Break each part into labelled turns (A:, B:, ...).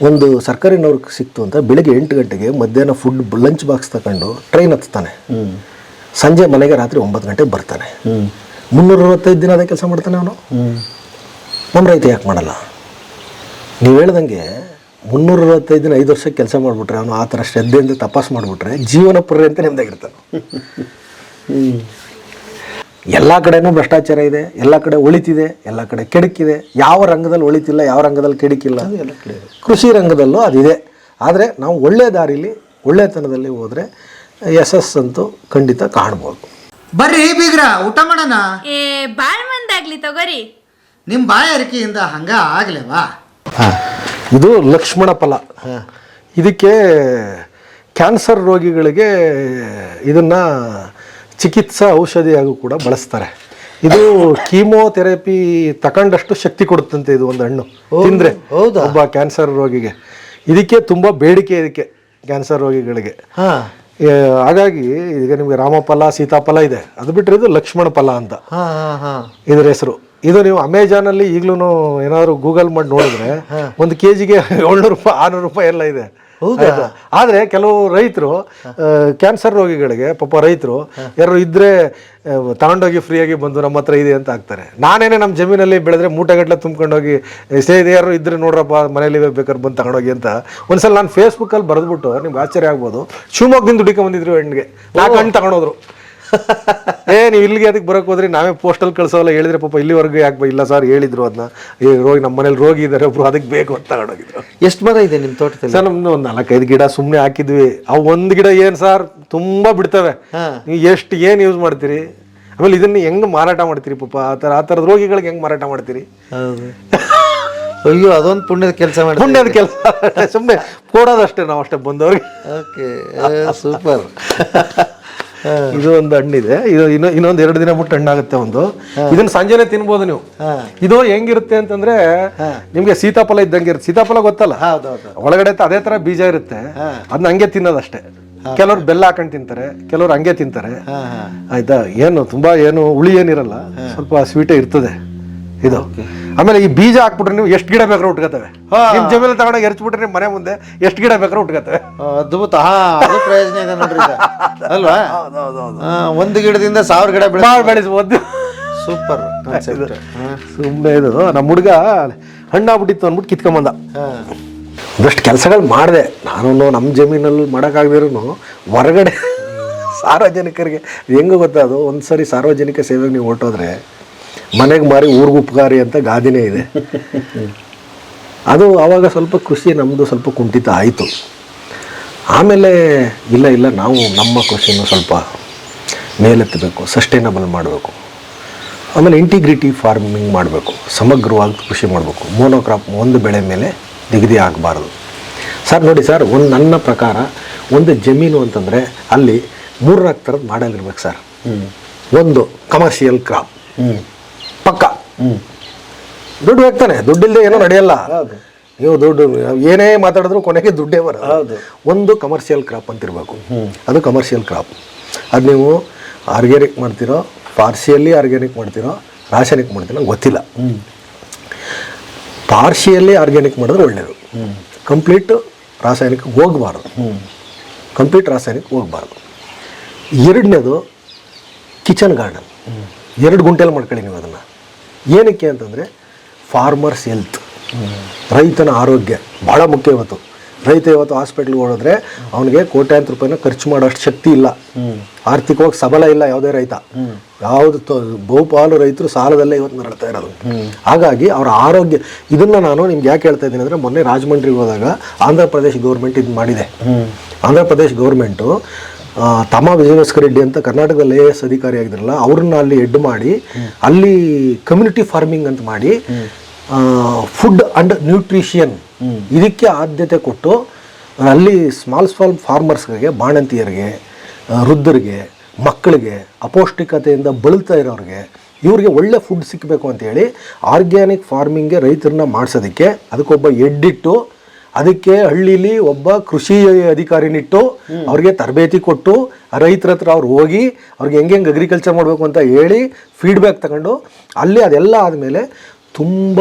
A: ಒಂದು ಸರ್ಕಾರಿ ನೌಕರಿ ಸಿಕ್ತು ಅಂತ ಬೆಳಿಗ್ಗೆ ಎಂಟು ಗಂಟೆಗೆ ಮಧ್ಯಾಹ್ನ ಫುಡ್ ಲಂಚ್ ಬಾಕ್ಸ್ ತಗೊಂಡು ಟ್ರೈನ್ ಹತ್ತಾನೆ. ಸಂಜೆ ಮನೆಗೆ ರಾತ್ರಿ ಒಂಬತ್ತು ಗಂಟೆಗೆ ಬರ್ತಾನೆ. ಮುನ್ನೂರ ಅರವತ್ತೈದು ದಿನ ಅದೇ ಕೆಲಸ ಮಾಡ್ತಾನೆ ಅವನು. ನಮ್ಮ ರೈತ ಯಾಕೆ ಮಾಡಲ್ಲ? ನೀವು ಹೇಳ್ದಂಗೆ ಮುನ್ನೂರ ಅರವತ್ತೈದು ದಿನ ಐದು ವರ್ಷಕ್ಕೆ ಕೆಲಸ ಮಾಡಿಬಿಟ್ರೆ ಅವನು ಆ ಥರ ಶ್ರದ್ಧೆಯಿಂದ ತಪಾಸು ಮಾಡಿಬಿಟ್ರೆ ಜೀವನ ಪರ್ಯಂತ ನೆಮ್ಮದಾಗಿರ್ತಾನೆ ಎಲ್ಲ ಕಡೆನೂ ಭ್ರಷ್ಟಾಚಾರ ಇದೆ ಎಲ್ಲ ಕಡೆ ಒಳಿತಿದೆ ಎಲ್ಲ ಕಡೆ ಕೆಡಕಿದೆ. ಯಾವ ರಂಗದಲ್ಲಿ ಒಳಿತಿಲ್ಲ ಯಾವ ರಂಗದಲ್ಲಿ ಕೆಡಕಿಲ್ಲ. ಕೃಷಿ ರಂಗದಲ್ಲೂ ಅದಿದೆ. ಆದರೆ ನಾವು ಒಳ್ಳೆಯ ದಾರಿಲಿ ಒಳ್ಳೆತನದಲ್ಲಿ ಹೋದರೆ ಯಶಸ್ಸಂತೂ ಖಂಡಿತ ಕಾಣ್ಬೋದು.
B: ಬರ್ರಿ ಬೀಗ್ರ ಊಟ ಮಾಡೋಣ?
C: ಏ ಬಾಳ್ ಮಂದಾಗ್ಲಿ ತಗೋರಿ.
B: ನಿಮ್ಮ ಬಾಯಾರಿಕೆಯಿಂದ ಹಂಗ ಆಗ್ಲೇವಾ?
A: ಇದು ಲಕ್ಷ್ಮಣ ಫಲ. ಇದಕ್ಕೆ ಕ್ಯಾನ್ಸರ್ ರೋಗಿಗಳಿಗೆ ಇದನ್ನ ಚಿಕಿತ್ಸಾ ಔಷಧಿಯಾಗೂ ಕೂಡ ಬಳಸ್ತಾರೆ. ಇದು ಕೀಮೋಥೆರಪಿ ತಕೊಂಡಷ್ಟು ಶಕ್ತಿ ಕೊಡುತ್ತಂತೆ ಇದು ಒಂದು ಹಣ್ಣು. ತಿಂದ್ರೆ
B: ಹೌದಾ?
A: ಒಬ್ಬ ಕ್ಯಾನ್ಸರ್ ರೋಗಿಗೆ. ಇದಕ್ಕೆ ತುಂಬ ಬೇಡಿಕೆ ಇದಕ್ಕೆ ಕ್ಯಾನ್ಸರ್ ರೋಗಿಗಳಿಗೆ.
B: ಹಾ.
A: ಹಾಗಾಗಿ ಈಗ ನಿಮಗೆ ರಾಮಫಲ ಸೀತಾಫಲ ಇದೆ. ಅದು ಬಿಟ್ಟರೆ ಇದು ಲಕ್ಷ್ಮಣ ಫಲ ಅಂತ. ಇದರ ಹೆಸರು. ಇದು ನೀವು ಅಮೆಜಾನ್ ಅಲ್ಲಿ ಈಗಲೂ ಏನಾದ್ರು ಗೂಗಲ್ ಮಾಡಿ ನೋಡಿದ್ರೆ ಒಂದು ಕೆ ಜಿಗೆ ಏಳ್ನೂರು ರೂಪಾಯಿ ಆರ್ನೂರು ರೂಪಾಯಿ ಎಲ್ಲ ಇದೆ. ಆಯ್ತಾ? ಆದ್ರೆ ಕೆಲವು ರೈತರು ಕ್ಯಾನ್ಸರ್ ರೋಗಿಗಳಿಗೆ ಪಾಪ ರೈತರು ಯಾರು ಇದ್ರೆ ಆ, ತಗೊಂಡೋಗಿ ಫ್ರೀಯಾಗಿ ಬಂದು ನಮ್ಮ ಹತ್ರ ಇದೆ ಅಂತ ಹಾಕ್ತಾರೆ ನಾನೇನೆ ನಮ್ಮ ಜಮೀನಲ್ಲಿ ಬೆಳೆದ್ರೆ ಮೂಟೆಗಟ್ಟಲೆ ತುಂಬ್ಕೊಂಡೋಗಿ ಸೇ ಯಾರು ಇದ್ರೆ ನೋಡ್ರಪ್ಪ ಮನೇಲಿ ಬೇಕಾದ್ರೆ ಬಂದು ತಗೊಂಡೋಗಿ ಅಂತ. ಒಂದ್ಸಲ ನಾನು ಫೇಸ್ಬುಕ್ಕಲ್ಲಿ ಬರೆದ್ಬಿಟ್ಟು ನಿಮ್ಗೆ ಆಶ್ಚರ್ಯ ಆಗ್ಬೋದು. ಶಿವಮೊಗ್ಗದಿಂದ ದುಡಿಕೊಂಡ್ಬಂದಿದ್ರು ಹೆಣ್ಣಿಗೆ. ನಾಲ್ಕು ಹಣ್ಣು ತಗೊಂಡೋದ್ರು. ಏ ನೀವು ಇಲ್ಲಿಗೆ ಅದಕ್ಕೆ ಬರೋಕೆ ಹೋದ್ರಿ? ನಾವೇ ಪೋಸ್ಟಲ್ ಕಳ್ಸೋಲ್ಲ ಹೇಳಿದ್ರೆ ಪಾಪ ಇಲ್ಲಿವರೆಗೂ ಯಾಕೆ ಇಲ್ಲ ಸರ್ ಹೇಳಿದ್ರು ಅದನ್ನ ಈ ರೋಗಿ ನಮ್ಮ ಮನೇಲಿ ರೋಗಿ ಇದ್ದಾರೆ ಒಬ್ರು ಅದಕ್ಕೆ ಬೇಕು ಅಂತ ತಗೊಂಡೋಗಿದ್ರು.
B: ಎಷ್ಟು ಮರ ಇದೆ ನಿಮ್ಮ ತೋಟದಲ್ಲಿ?
A: ಸರ್ ನಮ್ದು ಒಂದು ನಾಲ್ಕೈದು ಗಿಡ ಸುಮ್ಮನೆ ಹಾಕಿದ್ವಿ. ಅವು ಒಂದು ಗಿಡ ಏನು ಸರ್ ತುಂಬಾ ಬಿಡ್ತವೆ. ನೀವು ಎಷ್ಟು ಏನು ಯೂಸ್ ಮಾಡ್ತೀರಿ? ಆಮೇಲೆ ಇದನ್ನ ಹೆಂಗ್ ಮಾರಾಟ ಮಾಡ್ತೀರಿ ಪಾಪ? ಆ ಥರ ಆ ಥರದ ರೋಗಿಗಳಿಗೆ ಹೆಂಗ್ ಮಾರಾಟ ಮಾಡ್ತೀರಿ?
B: ಅಯ್ಯೋ ಅದೊಂದು ಪುಣ್ಯದ ಕೆಲಸ ಮಾಡಿ
A: ಪುಣ್ಯದ ಕೆಲಸ. ಸುಮ್ಮನೆ ಕೊಡೋದಷ್ಟೇ ನಾವು ಅಷ್ಟೇ ಬಂದವ್ರಿಗೆ.
B: ಓಕೆ ಸೂಪರ್
A: ಇದು ಒಂದು ಹಣ್ಣಿದೆ. ಇದು ಇನ್ನೊ ಇನ್ನೊಂದು ಎರಡು ದಿನ ಬಿಟ್ಟು ಹಣ್ಣಾಗುತ್ತೆ ಒಂದು. ಇದನ್ನ ಸಂಜೆನೆ ತಿನ್ಬೋದು ನೀವು. ಇದು ಹೆಂಗಿರುತ್ತೆ ಅಂತಂದ್ರೆ ನಿಮ್ಗೆ ಸೀತಾಫಲ ಇದ್ದಂಗೆ ಇರುತ್ತೆ. ಸೀತಾಫಲ ಗೊತ್ತಲ್ಲ? ಒಳಗಡೆ ಅದೇ ತರ ಬೀಜ ಇರುತ್ತೆ. ಅದನ್ನ ಹಂಗೆ ತಿನ್ನೋದಷ್ಟೇ. ಕೆಲವ್ರು ಬೆಲ್ಲ ಹಾಕೊಂಡು ತಿಂತಾರೆ ಕೆಲವ್ರು ಹಂಗೆ ತಿಂತಾರೆ. ಆಯ್ತಾ? ಏನು ತುಂಬಾ ಏನು ಹುಳಿ ಏನಿರಲ್ಲ. ಸ್ವಲ್ಪ ಸ್ವೀಟೇ ಇರ್ತದೆ. ಇದು. ಆಮೇಲೆ ಈ ಬೀಜ ಹಾಕ್ಬಿಟ್ರೆ ನೀವು ಎಷ್ಟು ಗಿಡ ಬೇಕಾದ್ರೂ ಉಟ್ಕೋತವೆ. ನಿಮ್ ಜಮೀನಲ್ಲಿ ತಗೊಂಡು ಎರ್ಚ್ಬಿಟ್ರೆ ನಿಮ್ ಮನೆ ಮುಂದೆ ಎಷ್ಟು ಗಿಡ ಬೇಕಾದ್ರೂ ಉಟ್ಕೋತವೆ.
B: ಅದ್ಭುತ. ಹಾ ಅದು ಪ್ರಯೋಜನ ಇದೆ ನೋಡ್ರಿ ಈಗ. ಅಲ್ವಾ? ಹಾ, ಒಂದು ಗಿಡದಿಂದ ಸಾವಿರ ಗಿಡ ಬೆಳೆ
A: ಭಾಳ ಬೆಳೆಸ್ಬೋದು.
B: ಸೂಪರ್ ಕಾನ್ಸೆಪ್ಟ್
A: ಸುಮ್ಮನೆ ಇದು ನಮ್ಮ ಹುಡುಗ ಹಣ್ಣಾಗ್ಬಿಟ್ಟಿತ್ತು ಅಂದ್ಬಿಟ್ಟು ಕಿತ್ಕೊಂಬಂದ. ಒಂದಷ್ಟು ಕೆಲಸಗಳು ಮಾಡಿದೆ. ನಾನು ನಮ್ಮ ಜಮೀನಲ್ಲಿ ಮಾಡೋಕ್ಕಾಗದಿರೂ ಹೊರಗಡೆ ಸಾರ್ವಜನಿಕರಿಗೆ ಹೆಂಗೆ ಗೊತ್ತಾ ಅದು? ಒಂದು ಸಾರಿ ಸಾರ್ವಜನಿಕ ಸೇವೆಗೆ ನೀವು ಹೊರಟೋದ್ರೆ ಮನೆಗೆ ಮಾರಿ ಊರ್ಗು ಉಪಕಾರಿ ಅಂತ ಗಾದಿನೇ ಇದೆ. ಅದು ಆವಾಗ ಸ್ವಲ್ಪ ಕೃಷಿ ನಮ್ಮದು ಸ್ವಲ್ಪ ಕುಂಠಿತ ಆಯಿತು. ಆಮೇಲೆ ಇಲ್ಲ ಇಲ್ಲ ನಾವು ನಮ್ಮ ಕೃಷಿಯನ್ನು ಸ್ವಲ್ಪ ಮೇಲೆತ್ತಬೇಕು ಸಸ್ಟೈನಬಲ್ ಮಾಡಬೇಕು. ಆಮೇಲೆ ಇಂಟಿಗ್ರಿಟಿ ಫಾರ್ಮಿಂಗ್ ಮಾಡಬೇಕು ಸಮಗ್ರವಾಗಿ ಕೃಷಿ ಮಾಡಬೇಕು. ಮೋನೋಕ್ರಾಪ್ ಒಂದು ಬೆಳೆ ಮೇಲೆ ನಿಗದಿ ಆಗಬಾರ್ದು. ಸರ್ ನೋಡಿ ಸರ್ ಒಂದು ನನ್ನ ಪ್ರಕಾರ ಒಂದು ಜಮೀನು ಅಂತಂದರೆ ಅಲ್ಲಿ ಮೂರ್ನಾಲ್ಕು ಥರದ್ದು ಮಾಡಲ್ ಇರ್ಬೇಕು ಸರ್. ಒಂದು ಕಮರ್ಷಿಯಲ್ ಕ್ರಾಪ್ ಪಕ್ಕ. ದುಡ್ಡು ಹೋಗ್ತಾನೆ ದುಡ್ಡಿಲ್ಲದೆ ಏನೋ ನಡೆಯಲ್ಲ. ನೀವು ದುಡ್ಡು ಏನೇ ಮಾತಾಡಿದ್ರು ಕೊನೆಗೆ ದುಡ್ಡೇ ಬರೋದು ಒಂದು ಕಮರ್ಷಿಯಲ್ ಕ್ರಾಪ್ ಅಂತ ಇರಬೇಕು ಅದು ಕಮರ್ಷಿಯಲ್ ಕ್ರಾಪ್ ಅದು ನೀವು ಆರ್ಗ್ಯಾನಿಕ್ ಮಾಡ್ತಿರೋ ಪಾರ್ಸಿಯಲ್ಲಿ ಆರ್ಗ್ಯಾನಿಕ್ ಮಾಡ್ತಿರೋ ರಾಸಾಯನಿಕ ಮಾಡ್ತಿರೋ ಗೊತ್ತಿಲ್ಲ. ಪಾರ್ಶಿಯಲ್ಲಿ ಆರ್ಗ್ಯಾನಿಕ್ ಮಾಡಿದ್ರೆ ಒಳ್ಳೆಯದು ಕಂಪ್ಲೀಟ್ ರಾಸಾಯನಿಕ ಹೋಗಬಾರ್ದು. ಕಂಪ್ಲೀಟ್ ರಾಸಾಯನಿಕ ಹೋಗಬಾರ್ದು. ಎರಡನೇದು ಕಿಚನ್ ಗಾರ್ಡನ್ ಎರಡು ಗುಂಟೆಯಲ್ಲಿ ಮಾಡ್ಕೊಳ್ಳಿ ನೀವು ಅದನ್ನು. ಏನಕ್ಕೆ ಅಂತಂದರೆ ಫಾರ್ಮರ್ಸ್ ಹೆಲ್ತ್ ರೈತನ ಆರೋಗ್ಯ ಭಾಳ ಮುಖ್ಯ ಇವತ್ತು. ರೈತ ಇವತ್ತು ಹಾಸ್ಪಿಟ್ಲ್ಗೆ ಹೋದ್ರೆ ಅವನಿಗೆ ಕೋಟ್ಯಾಂತರ ರೂಪಾಯಿನ ಖರ್ಚು ಮಾಡೋಷ್ಟು ಶಕ್ತಿ ಇಲ್ಲ. ಆರ್ಥಿಕವಾಗಿ ಸಬಲ ಇಲ್ಲ ಯಾವುದೇ ರೈತ. ಯಾವುದು ಬಹುಪಾಲು ರೈತರು ಸಾಲದಲ್ಲೇ ಇವತ್ತು ನರಳ್ತಾ ಇರೋದು. ಹಾಗಾಗಿ ಅವರ ಆರೋಗ್ಯ, ಇದನ್ನು ನಾನು ನಿಮ್ಗೆ ಯಾಕೆ ಹೇಳ್ತಾ ಇದ್ದೀನಿ ಅಂದರೆ ಮೊನ್ನೆ ರಾಜಮಂಡ್ರಿಗೆ ಹೋದಾಗ ಆಂಧ್ರ ಪ್ರದೇಶ್ ಗೌರ್ಮೆಂಟ್ ಇದು ಮಾಡಿದೆ. ಆಂಧ್ರ ಪ್ರದೇಶ್ ಗೌರ್ಮೆಂಟು ತಮ್ಮ ವಿಜಯಭಾಸ್ಕರ್ ರೆಡ್ಡಿ ಅಂತ ಕರ್ನಾಟಕದಲ್ಲಿ ಎ ಎಸ್ ಅಧಿಕಾರಿ ಆಗಿದ್ರಲ್ಲ, ಅವ್ರನ್ನ ಅಲ್ಲಿ ಎಡ್ ಮಾಡಿ, ಅಲ್ಲಿ ಕಮ್ಯುನಿಟಿ ಫಾರ್ಮಿಂಗ್ ಅಂತ ಮಾಡಿ ಫುಡ್ ಅಂಡ್ ನ್ಯೂಟ್ರಿಷಿಯನ್ ಇದಕ್ಕೆ ಆದ್ಯತೆ ಕೊಟ್ಟು, ಅಲ್ಲಿ ಸ್ಮಾಲ್ ಸ್ಮಾಲ್ ಫಾರ್ಮರ್ಸ್ಗಳಿಗೆ ಬಾಣಂತಿಯರಿಗೆ ವೃದ್ಧರಿಗೆ, ಮಕ್ಕಳಿಗೆ, ಅಪೌಷ್ಟಿಕತೆಯಿಂದ ಬಳಲ್ತಾ ಇರೋರಿಗೆ, ಇವ್ರಿಗೆ ಒಳ್ಳೆ ಫುಡ್ ಸಿಕ್ಕಬೇಕು ಅಂತೇಳಿ ಆರ್ಗ್ಯಾನಿಕ್ ಫಾರ್ಮಿಂಗ್ಗೆ ರೈತರನ್ನ ಮಾಡಿಸೋದಕ್ಕೆ ಅದಕ್ಕೊಬ್ಬ ಎಡ್ಡಿಟ್ಟು ಅದಕ್ಕೆ ಹಳ್ಳಿಲಿ ಒಬ್ಬ ಕೃಷಿ ಅಧಿಕಾರಿನಿಟ್ಟು ಅವ್ರಿಗೆ ತರಬೇತಿ ಕೊಟ್ಟು ರೈತರ ಹತ್ರ ಅವ್ರು ಹೋಗಿ ಅವ್ರಿಗೆ ಹೆಂಗೆ ಹೆಂಗೆ ಅಗ್ರಿಕಲ್ಚರ್ ಮಾಡಬೇಕು ಅಂತ ಹೇಳಿ ಫೀಡ್ಬ್ಯಾಕ್ ತಗೊಂಡು ಅಲ್ಲಿ ಅದೆಲ್ಲ ಆದಮೇಲೆ ತುಂಬ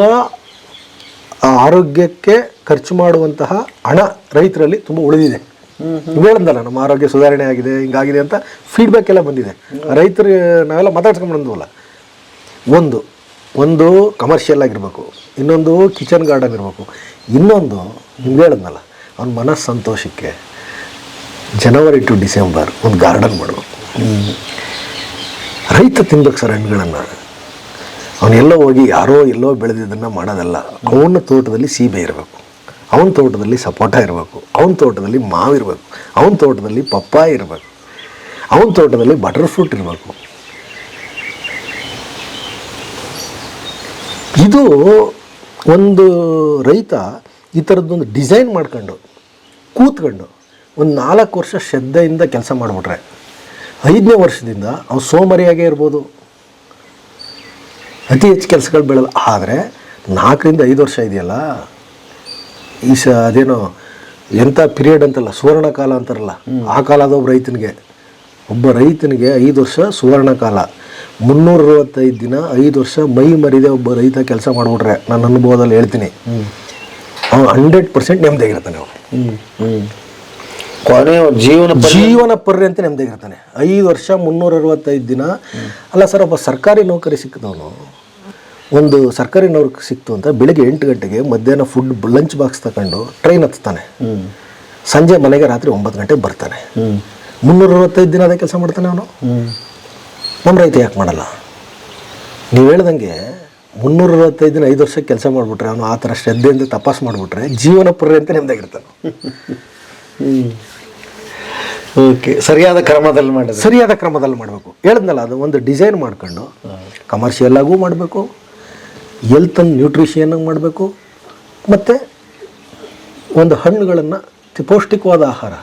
A: ಆರೋಗ್ಯಕ್ಕೆ ಖರ್ಚು ಮಾಡುವಂತಹ ಹಣ ರೈತರಲ್ಲಿ ತುಂಬ ಉಳಿದಿದೆ. ಹೇಳಂದಲ್ಲ ನಮ್ಮ ಆರೋಗ್ಯ ಸುಧಾರಣೆ ಆಗಿದೆ ಹಿಂಗಾಗಿದೆ ಅಂತ ಫೀಡ್ಬ್ಯಾಕ್ ಎಲ್ಲ ಬಂದಿದೆ. ರೈತರು ನಾವೆಲ್ಲ ಮಾತಾಡ್ಸ್ಕೊಂಡು ಬಂದ್ವಲ್ಲ. ಒಂದು ಒಂದು ಕಮರ್ಷಿಯಲ್ ಆಗಿರಬೇಕು ಇನ್ನೊಂದು ಕಿಚನ್ ಗಾರ್ಡನ್ ಇರಬೇಕು. ಇನ್ನೊಂದು ನಿಮ್ಗೆ ಹೇಳಿದ್ನಲ್ಲ, ಅವ್ನ ಮನಸ್ಸು ಸಂತೋಷಕ್ಕೆ ಜನವರಿ ಟು ಡಿಸೆಂಬರ್ ಒಂದು ಗಾರ್ಡನ್ ಮಾಡಬೇಕು. ರೈತ ತಿನ್ಬೇಕು ಸರ್ ಹಣ್ಣುಗಳನ್ನು. ಅವನೆಲ್ಲೋ ಹೋಗಿ ಯಾರೋ ಎಲ್ಲೋ ಬೆಳೆದಿದ್ದನ್ನು ಮಾಡೋದಲ್ಲ, ಅವನ ತೋಟದಲ್ಲಿ ಸೀಬೆ ಇರಬೇಕು. ಅವನ ತೋಟದಲ್ಲಿ ಸಪೋಟ ಇರಬೇಕು. ಅವನ ತೋಟದಲ್ಲಿ ಮಾವಿರಬೇಕು ಅವನ ತೋಟದಲ್ಲಿ ಪಪ್ಪಾಯ ಇರಬೇಕು. ಅವನ ತೋಟದಲ್ಲಿ ಬಟರ್ ಫ್ರೂಟ್ ಇರಬೇಕು. ಇದು ಒಂದು ರೈತ ಈ ಥರದ್ದೊಂದು ಡಿಸೈನ್ ಮಾಡ್ಕೊಂಡು, ಕೂತ್ಕೊಂಡು ಒಂದು ನಾಲ್ಕು ವರ್ಷ ಶ್ರದ್ಧೆಯಿಂದ ಕೆಲಸ ಮಾಡಿಬಿಟ್ರೆ, ಐದನೇ ವರ್ಷದಿಂದ ಅವ್ನು ಸೋಮರಿಯಾಗೇ ಇರ್ಬೋದು. ಅತಿ ಹೆಚ್ಚು ಕೆಲಸಗಳು ಬೆಳೆದ, ಆದರೆ ನಾಲ್ಕರಿಂದ ಐದು ವರ್ಷ ಇದೆಯಲ್ಲ? ಈ ಸ ಅದೇನೋ ಎಂಥ ಪಿರಿಯಡ್ ಅಂತಲ್ಲ, ಸುವರ್ಣ ಕಾಲ ಅಂತಾರಲ್ಲ, ಆ ಕಾಲದ ಒಬ್ಬ ರೈತನಿಗೆ ಒಬ್ಬ ರೈತನಿಗೆ ಐದು ವರ್ಷ ಸುವರ್ಣ ಕಾಲ. ಮುನ್ನೂರ ಅರವತ್ತೈದು ದಿನ ಐದು ವರ್ಷ ಮೈ ಮರಿದೆ ಒಬ್ಬ ರೈತ ಕೆಲಸ ಮಾಡಿಬಿಟ್ರೆ ನನ್ನ ಅನುಭವದಲ್ಲಿ ಹೇಳ್ತೀನಿ. ಅವನು ಹಂಡ್ರೆಡ್ ಪರ್ಸೆಂಟ್ ನೆಮ್ಮದಿಯಾಗಿರ್ತಾನೆ ಅವನು.
B: ಜೀವನ ಜೀವನ ಪರ್ಯ
A: ಅಂತ ಪರ್ಯಂತ ನೆಮ್ಮದಿಯಾಗಿರ್ತಾನೆ ಐದು ವರ್ಷ ಮುನ್ನೂರ ಅರವತ್ತೈದು ದಿನ. ಅಲ್ಲ ಸರ್ ಒಬ್ಬ ಸರ್ಕಾರಿ ನೌಕರಿ ಸಿಕ್ಕಿದವನು. ಒಂದು ಸರ್ಕಾರಿ ನೌಕರಿ ಸಿಕ್ತು ಅಂತ ಬೆಳಿಗ್ಗೆ ಎಂಟು ಗಂಟೆಗೆ ಮಧ್ಯಾಹ್ನ ಫುಡ್ ಲಂಚ್ ಬಾಕ್ಸ್ ತಗೊಂಡು ಟ್ರೈನ್ ಹತ್ತಾನೆ ಸಂಜೆ ಮನೆಗೆ ರಾತ್ರಿ ಒಂಬತ್ತು ಗಂಟೆಗೆ ಬರ್ತಾನೆ. ಮುನ್ನೂರ ಅರವತ್ತೈದು ದಿನ ಅದೇ ಕೆಲಸ ಮಾಡ್ತಾನೆ ಅವನು. ನಮ್ಮ ರೈತ ಯಾಕೆ ಮಾಡಲ್ಲ? ನೀವು ಹೇಳ್ದಂಗೆ ಮುನ್ನೂರ ಅರವತ್ತೈದು ದಿನ ಐದು ವರ್ಷ ಕೆಲಸ ಮಾಡಿಬಿಟ್ರೆ ಅವನು ಆ ಥರ ಶ್ರದ್ಧೆಯಿಂದ ತಪಾಸ್ ಮಾಡಿಬಿಟ್ರೆ ಜೀವನ ಪರ್ಯಂತ ನೆಮ್ಮದಾಗಿರ್ತಾನೆ
B: ಓಕೆ ಸರಿಯಾದ ಕ್ರಮದಲ್ಲಿ ಮಾಡಿ
A: ಸರಿಯಾದ ಕ್ರಮದಲ್ಲಿ ಮಾಡಬೇಕು. ಹೇಳಿದ್ನಲ್ಲ ಅದು ಒಂದು ಡಿಸೈನ್ ಮಾಡ್ಕೊಂಡು ಕಮರ್ಷಿಯಲ್ ಆಗೂ ಮಾಡಬೇಕು ಎಲ್ತ್ ನ್ಯೂಟ್ರಿಷಿಯನ್ ಮಾಡಬೇಕು ಮತ್ತು ಒಂದು ಹಣ್ಣುಗಳನ್ನು ಪೌಷ್ಟಿಕವಾದ ಆಹಾರ.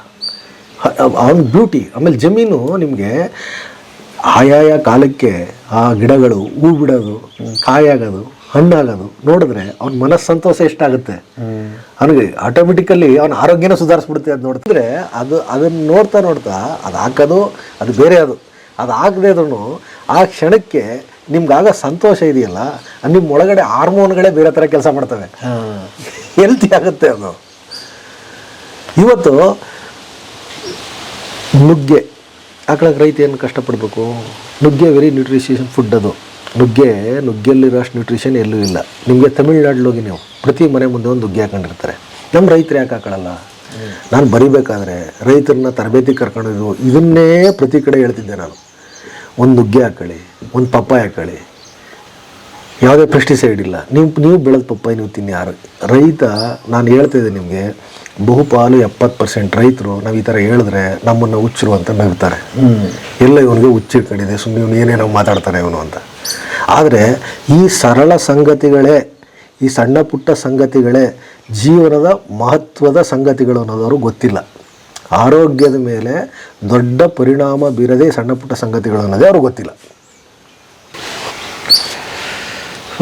A: ಅವನ ಬ್ಯೂಟಿ ಆಮೇಲೆ ಜಮೀನು ನಿಮಗೆ ಆಯಾಯ ಕಾಲಕ್ಕೆ ಆ ಗಿಡಗಳು ಹೂ ಬಿಡೋದು ಕಾಯಾಗೋದು ಹಣ್ಣಾಗೋದು ನೋಡಿದ್ರೆ ಅವ್ನ ಮನಸ್ಸು ಸಂತೋಷ ಎಷ್ಟಾಗುತ್ತೆ? ಅವನಿಗೆ ಆಟೋಮೆಟಿಕಲಿ ಅವನ ಆರೋಗ್ಯನ ಸುಧಾರಿಸ್ಬಿಡುತ್ತೆ ಅದು ನೋಡ್ತಿದ್ರೆ ಅದು ಅದನ್ನು ನೋಡ್ತಾ ನೋಡ್ತಾ ಅದು ಹಾಕೋದು ಅದು ಬೇರೆ ಅದು. ಅದು ಹಾಕದೇ ಇದ್ರೂ ಆ ಕ್ಷಣಕ್ಕೆ ನಿಮ್ಗಾಗ ಸಂತೋಷ ಇದೆಯಲ್ಲ ನಿಮ್ಮ ಒಳಗಡೆ ಹಾರ್ಮೋನ್ಗಳೇ ಬೇರೆ ಥರ ಕೆಲಸ ಮಾಡ್ತವೆ. ಹೆಲ್ತಿ ಆಗುತ್ತೆ ಅದು. ಇವತ್ತು ನುಗ್ಗೆ ಹಾಕೊಳಕ್ಕೆ ರೈತ ಏನು ಕಷ್ಟಪಡಬೇಕು? ನುಗ್ಗೆ ವೆರಿ ನ್ಯೂಟ್ರಿಷನ್ ಫುಡ್ ಅದು. ನುಗ್ಗೆ, ನುಗ್ಗೆಯಲ್ಲಿರೋ ಅಷ್ಟು ನ್ಯೂಟ್ರಿಷನ್ ಎಲ್ಲೂ ಇಲ್ಲ. ನಿಮಗೆ ತಮಿಳ್ನಾಡಲ್ಲಿ ನೀವು ಪ್ರತಿ ಮನೆ ಮುಂದೆ ಒಂದು ನುಗ್ಗೆ ಹಾಕೊಂಡಿರ್ತಾರೆ. ನಮ್ಮ ರೈತರು ಯಾಕೆ ಹಾಕೊಳ್ಳಲ್ಲ ನಾನು ಬರಿಬೇಕಾದ್ರೆ ರೈತರನ್ನ ತರಬೇತಿ ಕರ್ಕೊಂಡಿದ್ದು ಇದನ್ನೇ ಪ್ರತಿ ಕಡೆ ಹೇಳ್ತಿದ್ದೆ ನಾನು. ಒಂದು ನುಗ್ಗೆ ಹಾಕೊಳ್ಳಿ ಒಂದು ಪಪ್ಪಾಯ ಹಾಕೊಳ್ಳಿ ಯಾವುದೇ ಪೆಸ್ಟಿಸೈಡ್ ಇಲ್ಲ. ನೀವು ನೀವು ಬೆಳೆದ ಪಪ್ಪಾಯಿ ನೀವು ತಿನ್ನಿ ಯಾರು. ರೈತ, ನಾನು ಹೇಳ್ತಿದ್ದೆ ನಿಮಗೆ ಬಹುಪಾಲು ಎಪ್ಪತ್ತು ಪರ್ಸೆಂಟ್ ರೈತರು ನಾವು ಈ ಥರ ಹೇಳಿದ್ರೆ ನಮ್ಮನ್ನು ಹುಚ್ಚರು ಅಂತ ನಗ್ತಾರೆ. ಎಲ್ಲ ಇವನಿಗೆ ಹುಚ್ಚಿಡ್ಕೊಂಡಿದೆ ಸುಮ್ಮನೆ ಇವನು ಏನೇನೋ ಮಾತಾಡ್ತಾನೆ ಇವನು ಅಂತ. ಆದರೆ ಈ ಸರಳ ಸಂಗತಿಗಳೇ, ಈ ಸಣ್ಣ ಪುಟ್ಟ ಸಂಗತಿಗಳೇ ಜೀವನದ ಮಹತ್ವದ ಸಂಗತಿಗಳು ಅನ್ನೋದವರು ಗೊತ್ತಿಲ್ಲ. ಆರೋಗ್ಯದ ಮೇಲೆ ದೊಡ್ಡ ಪರಿಣಾಮ ಬೀರದೆ ಸಣ್ಣ ಪುಟ್ಟ ಸಂಗತಿಗಳು ಅನ್ನೋದೇ ಅವ್ರಿಗೆ ಗೊತ್ತಿಲ್ಲ.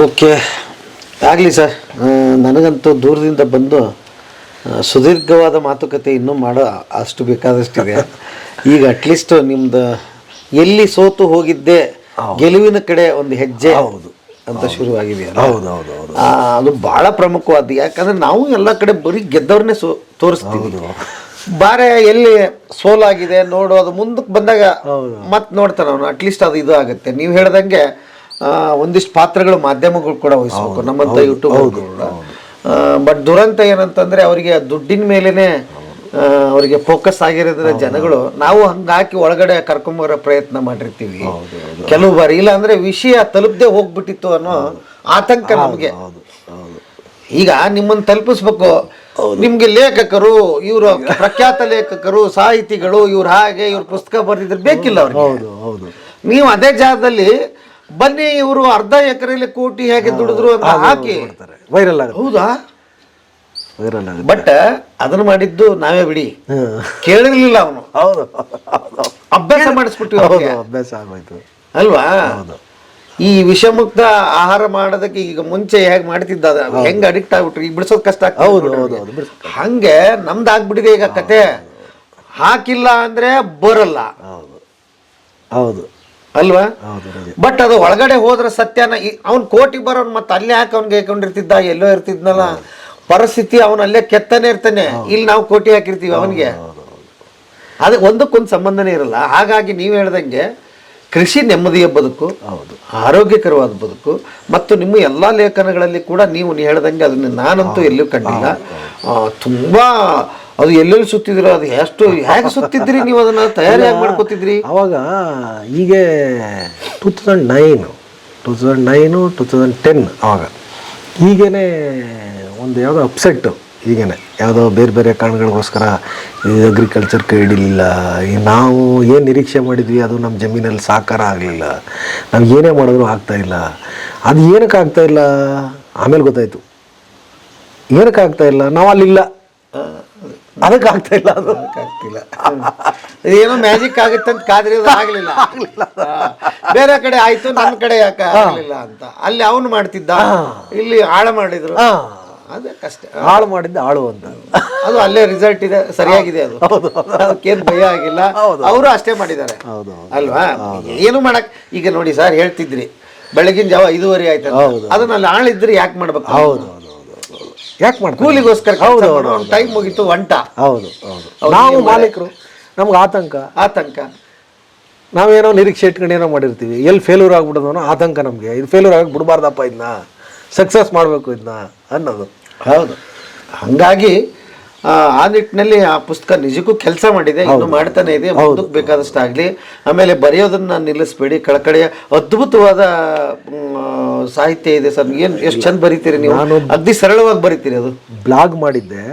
B: ಓಕೆ, ಆಗಲಿ ಸರ್. ನನಗಂತೂ ದೂರದಿಂದ ಬಂದು ಸುದೀರ್ಘವಾದ ಮಾತುಕತೆ ಇನ್ನೂ ಮಾಡೋ ಅಷ್ಟು ಬೇಕಾದಷ್ಟಿದೆ. ಈಗ ಅಟ್ಲೀಸ್ಟ್ ನಿಮ್ದು ಎಲ್ಲಿ ಸೋತು ಹೋಗಿದ್ದೆ ಗೆಲುವಿನ ಕಡೆ ಒಂದು ಹೆಜ್ಜೆ
A: ಹೌದು.
B: ಅಂತ ಶುರುವಾಗಿದೆ
A: ಹೌದು ಹೌದು ಹೌದು.
B: ಅದು ಬಹಳ ಪ್ರಮುಖವಾದ ಯಾಕಂದ್ರೆ ನಾವು ಎಲ್ಲ ಕಡೆ ಬರೀ ಗೆದ್ದವ್ರನ್ನೇ ಸೋ ತೋರಿಸ್ತೀವಿ. ಬಾರೆ ಎಲ್ಲಿ ಸೋಲಾಗಿದೆ ನೋಡು ಅದು ಮುಂದಕ್ಕೆ ಬಂದಾಗ ಮತ್ತೆ ನೋಡ್ತಾನೆ ಅವನು ಅಟ್ಲೀಸ್ಟ್ ಅದು ಇದು ಆಗುತ್ತೆ. ನೀವು ಹೇಳ್ದಂಗೆ ಒಂದಿಷ್ಟು ಪಾತ್ರಗಳು ಮಾಧ್ಯಮಗಳು ಕೂಡ ವಹಿಸ್ಬೇಕು. ನಮ್ಮಂತ ಯೂಟ್ಯೂಬ್ ಬಟ್ ದುರಂತ ಏನಂತಂದ್ರೆ ಅವರಿಗೆ ದುಡ್ಡಿನ ಮೇಲೇ ಅವರಿಗೆ ಫೋಕಸ್ ಆಗಿರೋದ್ರ ಜನಗಳು ನಾವು ಹಂಗಾಕಿ ಒಳಗಡೆ ಕರ್ಕೊಂಬರೋ ಪ್ರಯತ್ನ ಮಾಡಿರ್ತೀವಿ. ಕೆಲವು ಬಾರಿ ಇಲ್ಲ ಅಂದ್ರೆ ವಿಷಯ ತಲುಪದೆ ಹೋಗ್ಬಿಟ್ಟಿತ್ತು ಅನ್ನೋ ಆತಂಕ ನಮಗೆ. ಈಗ ನಿಮ್ಮನ್ನು ತಲುಪಿಸ್ಬೇಕು. ನಿಮ್ಗೆ ಲೇಖಕರು ಇವರು ಪ್ರಖ್ಯಾತ ಲೇಖಕರು ಸಾಹಿತಿಗಳು ಇವ್ರು ಹಾಗೆ ಇವ್ರ ಪುಸ್ತಕ ಬರೆದಿದ್ರೆ ಬೇಕಿಲ್ಲ ಅವ್ರಿಗೆ.
A: ಹೌದು ಹೌದು.
B: ನೀವು ಅದೇ ಜಾಗದಲ್ಲಿ ಬನ್ನಿ ಇವರು ಅರ್ಧ ಎಕರೆಯಲ್ಲಿ ಕೋಟಿ ಹೇಗೆ ದುಡಿದ್ರು ಅಂತ ಹಾಕಿ.
A: ವೈರಲ್ ಆಗುತ್ತೆ.
B: ಹೌದಾ?
A: ವೈರಲ್ ಆಗುತ್ತೆ.
B: ಬಟ್ ಅದನ್ನ ಮಾಡಿದ್ದು ನಾವೇ ಬಿಡಿ. ಕೇಳಿರ್ಲಿಲ್ಲ ಅವನು.
A: ಹೌದು.
B: ಅಭ್ಯಾಸ ಮಾಡಿಸ್ಬಿಟ್ಟು
A: ಹೌದು. ಅಭ್ಯಾಸ ಆಗೋಯ್ತು.
B: ಅಲ್ವಾ? ಈ ವಿಷಮುಕ್ತ ಆಹಾರ ಮಾಡೋದಕ್ಕೆ ಈಗ ಮುಂಚೆ ಹೇಗೆ ಮಾಡ್ತಿದ್ದ ಹೆಂಗ್ ಅಡಿಕ್ಟ್ ಆಗ್ಬಿಟ್ರಿ? ಈಗ ಬಿಡಿಸೋದು ಕಷ್ಟ ಆಗ್ತದೆ
A: ಹೌದು. ಹೌದು
B: ಹಂಗೆ ನಮ್ದು ಆಗ್ಬಿಟ್ಟಿದೆ ಈಗ ಕತೆ. ಹಾಕಿಲ್ಲ ಅಂದ್ರೆ ಬರಲ್ಲ.
A: ಹೌದು. ಹೌದು.
B: ಅಲ್ವಾ? ಬಟ್ ಅದು ಒಳಗಡೆ ಹೋದ್ರೆ ಸತ್ಯನ ಅವ್ನು ಕೋಟಿಗೆ ಬರೋನ್ ಮತ್ತೆ ಅಲ್ಲೇ ಯಾಕೆ ಅವ್ನಿಗೆ ಹಾಕೊಂಡಿರ್ತಿದ್ದ ಎಲ್ಲೋ ಇರ್ತಿದ್ನಲ್ಲ. ಪರಿಸ್ಥಿತಿ ಅವನ್ ಅಲ್ಲೇ ಕೆತ್ತನೆ ಇರ್ತಾನೆ. ಇಲ್ಲಿ ನಾವು ಕೋಟಿ ಹಾಕಿರ್ತೀವಿ ಅವನಿಗೆ. ಅದು ಒಂದಕ್ಕೊಂದು ಸಂಬಂಧನೇ ಇರಲ್ಲ. ಹಾಗಾಗಿ ನೀವು ಹೇಳ್ದಂಗೆ ಕೃಷಿ ನೆಮ್ಮದಿಯ ಬದುಕು
A: ಹೌದು.
B: ಆರೋಗ್ಯಕರವಾದ ಬದುಕು ಮತ್ತು ನಿಮ್ಮ ಎಲ್ಲ ಲೇಖನಗಳಲ್ಲಿ ಕೂಡ ನೀವು ಹೇಳ್ದಂಗೆ ಅದನ್ನು ನಾನಂತೂ ಎಲ್ಲೂ ಕಂಡಿಲ್ಲ. ತುಂಬಾ ಅದು ಎಲ್ಲೆಲ್ಲಿ ಸುತ್ತಿದ್ರು ಅದು ಎಷ್ಟು, ಹೇಗೆ ಸುತ್ತಿದ್ರಿ ನೀವು ಅದನ್ನ ತಯಾರಿ ಹೇಗೆ ಮಾಡ್ಕೋತಿದ್ರಿ?
A: ಅವಾಗ ಹೀಗೆ two thousand nine two thousand nine two thousand ten ಅವಾಗ. ಹೀಗೇನೆ ಒಂದು ಯಾವುದೋ ಅಪ್ಸೆಟ್ಟು ಹೀಗೇನೆ ಯಾವುದೋ ಬೇರೆ ಬೇರೆ ಕಾರಣಗಳಿಗೋಸ್ಕರ ಅಗ್ರಿಕಲ್ಚರ್ ಕೈ ಈ ನಾವು ಏನು ನಿರೀಕ್ಷೆ ಮಾಡಿದ್ವಿ ಅದು ನಮ್ಮ ಜಮೀನಲ್ಲಿ ಸಾಕಾರ ಆಗಲಿಲ್ಲ. ನಾವು ಏನೇ ಮಾಡಿದ್ರು ಆಗ್ತಾಯಿಲ್ಲ ಅದು ಏನಕ್ಕೆ ಆಗ್ತಾಯಿಲ್ಲ ಆಮೇಲೆ ಗೊತ್ತಾಯ್ತು. ಏನಕ್ಕೆ ಆಗ್ತಾಯಿಲ್ಲ ನಾವು ಅಲ್ಲಿಲ್ಲ ಅದಕ್ಕೆ ಆಗ್ತಾ ಇಲ್ಲ ಅದು
B: ಆಗ್ತಿಲ್ಲ ಏನೋ ಮ್ಯಾಜಿಕ್ ಆಗುತ್ತೆ ಅಂತ ಕಾದ್ರೆ ಅದು ಆಗ್ಲಿಲ್ಲ. ಬೇರೆ ಕಡೆ ಆಯ್ತು ನನ್ನ ಕಡೆ ಯಾಕೆ ಆಗ್ಲಿಲ್ಲ ಅಂತ. ಅಲ್ಲಿ ಅವನು ಮಾಡ್ತಿದ್ದ. ಇಲ್ಲಿ ಹಾಳು ಮಾಡಿದ್ರು. ಅದೇ ಕಷ್ಟ.
A: ಹಾಳು ಮಾಡಿದ್ದ ಹಾಳು ಅಂತ.
B: ಅದು ಅಲ್ಲೇ ರಿಸಲ್ಟ್ ಇದೆ ಸರಿಯಾಗಿದೆ ಅದು. ಅದಕ್ಕೇನು ಭಯ ಆಗಿಲ್ಲ. ಅವರು ಅಷ್ಟೇ ಮಾಡಿದ್ದಾರೆ. ಅಲ್ವಾ? ಏನು ಮಾಡಕ್ ಈಗ ನೋಡಿ ಸರ್ ಹೇಳ್ತಿದ್ರಿ. ಬೆಳಗಿನ ಜಾವ ಐದೂವರೆ ಆಯ್ತು ಅದನ್ನ ಅಲ್ಲಿ ಆಳಿದ್ರೆ ಯಾಕೆ ಮಾಡ್ಬೇಕು?
A: ಹೌದು ಯಾಕೆ ಮಾಡ್ತಾರೆ?
B: ಕೂಲಿಗೋಸ್ಕರ ಹೌದು ಹೌದು ಟೈಮ್ ಮುಗೀತು ಒಂಟ
A: ಹೌದು ಹೌದು. ನಾವು ಮಾಲೀಕರು. ನಮ್ಗೆ ಆತಂಕ.
B: ಆತಂಕ.
A: ನಾವೇನೋ ನಿರೀಕ್ಷೆ ಇಟ್ಕೊಂಡು ಏನೋ ಮಾಡಿರ್ತೀವಿ. ಎಲ್ಲಿ ಫೇಲ್ಯೂರ್ ಆಗ್ಬಿಡೋದನೋ ಆತಂಕ ನಮಗೆ. ಇದು ಫೇಲ್ಯೂರ್ ಆಗಿ ಬಿಡಬಾರ್ದಪ್ಪ ಇದನ್ನ ಸಕ್ಸಸ್ ಮಾಡಬೇಕು ಇದನ್ನ ಅನ್ನೋದು.
B: ಹೌದು. ಹಂಗಾಗಿ ಆ, ನಿಟ್ಟಿನಲ್ಲಿ ಆ ಪುಸ್ತಕ ನಿಜಕ್ಕೂ ಕೆಲಸ ಮಾಡಿದೆ ಇನ್ನು ಮಾಡ್ತಾನೆ ಇದೆ ಮುಂದಕ್ಕೆ ಬೇಕಾದಷ್ಟು ಆಗಲಿ. ಆಮೇಲೆ ಬರೆಯೋದನ್ನ ನಿಲ್ಲಿಸ್ಬೇಡಿ. ಕಳಕಡೆಯ ಅದ್ಭುತವಾದ ಸಾಹಿತ್ಯ ಇದೆ ಸರ್. ಏನು ಎಷ್ಟು ಚಂದ ಬರೀತೀರಿ ನೀವು? ಅಗ್ದಿ ಸರಳವಾಗಿ ಬರೀತೀರಿ ಅದು.
A: ಬ್ಲಾಗ್ ಮಾಡಿದ್ದೆ.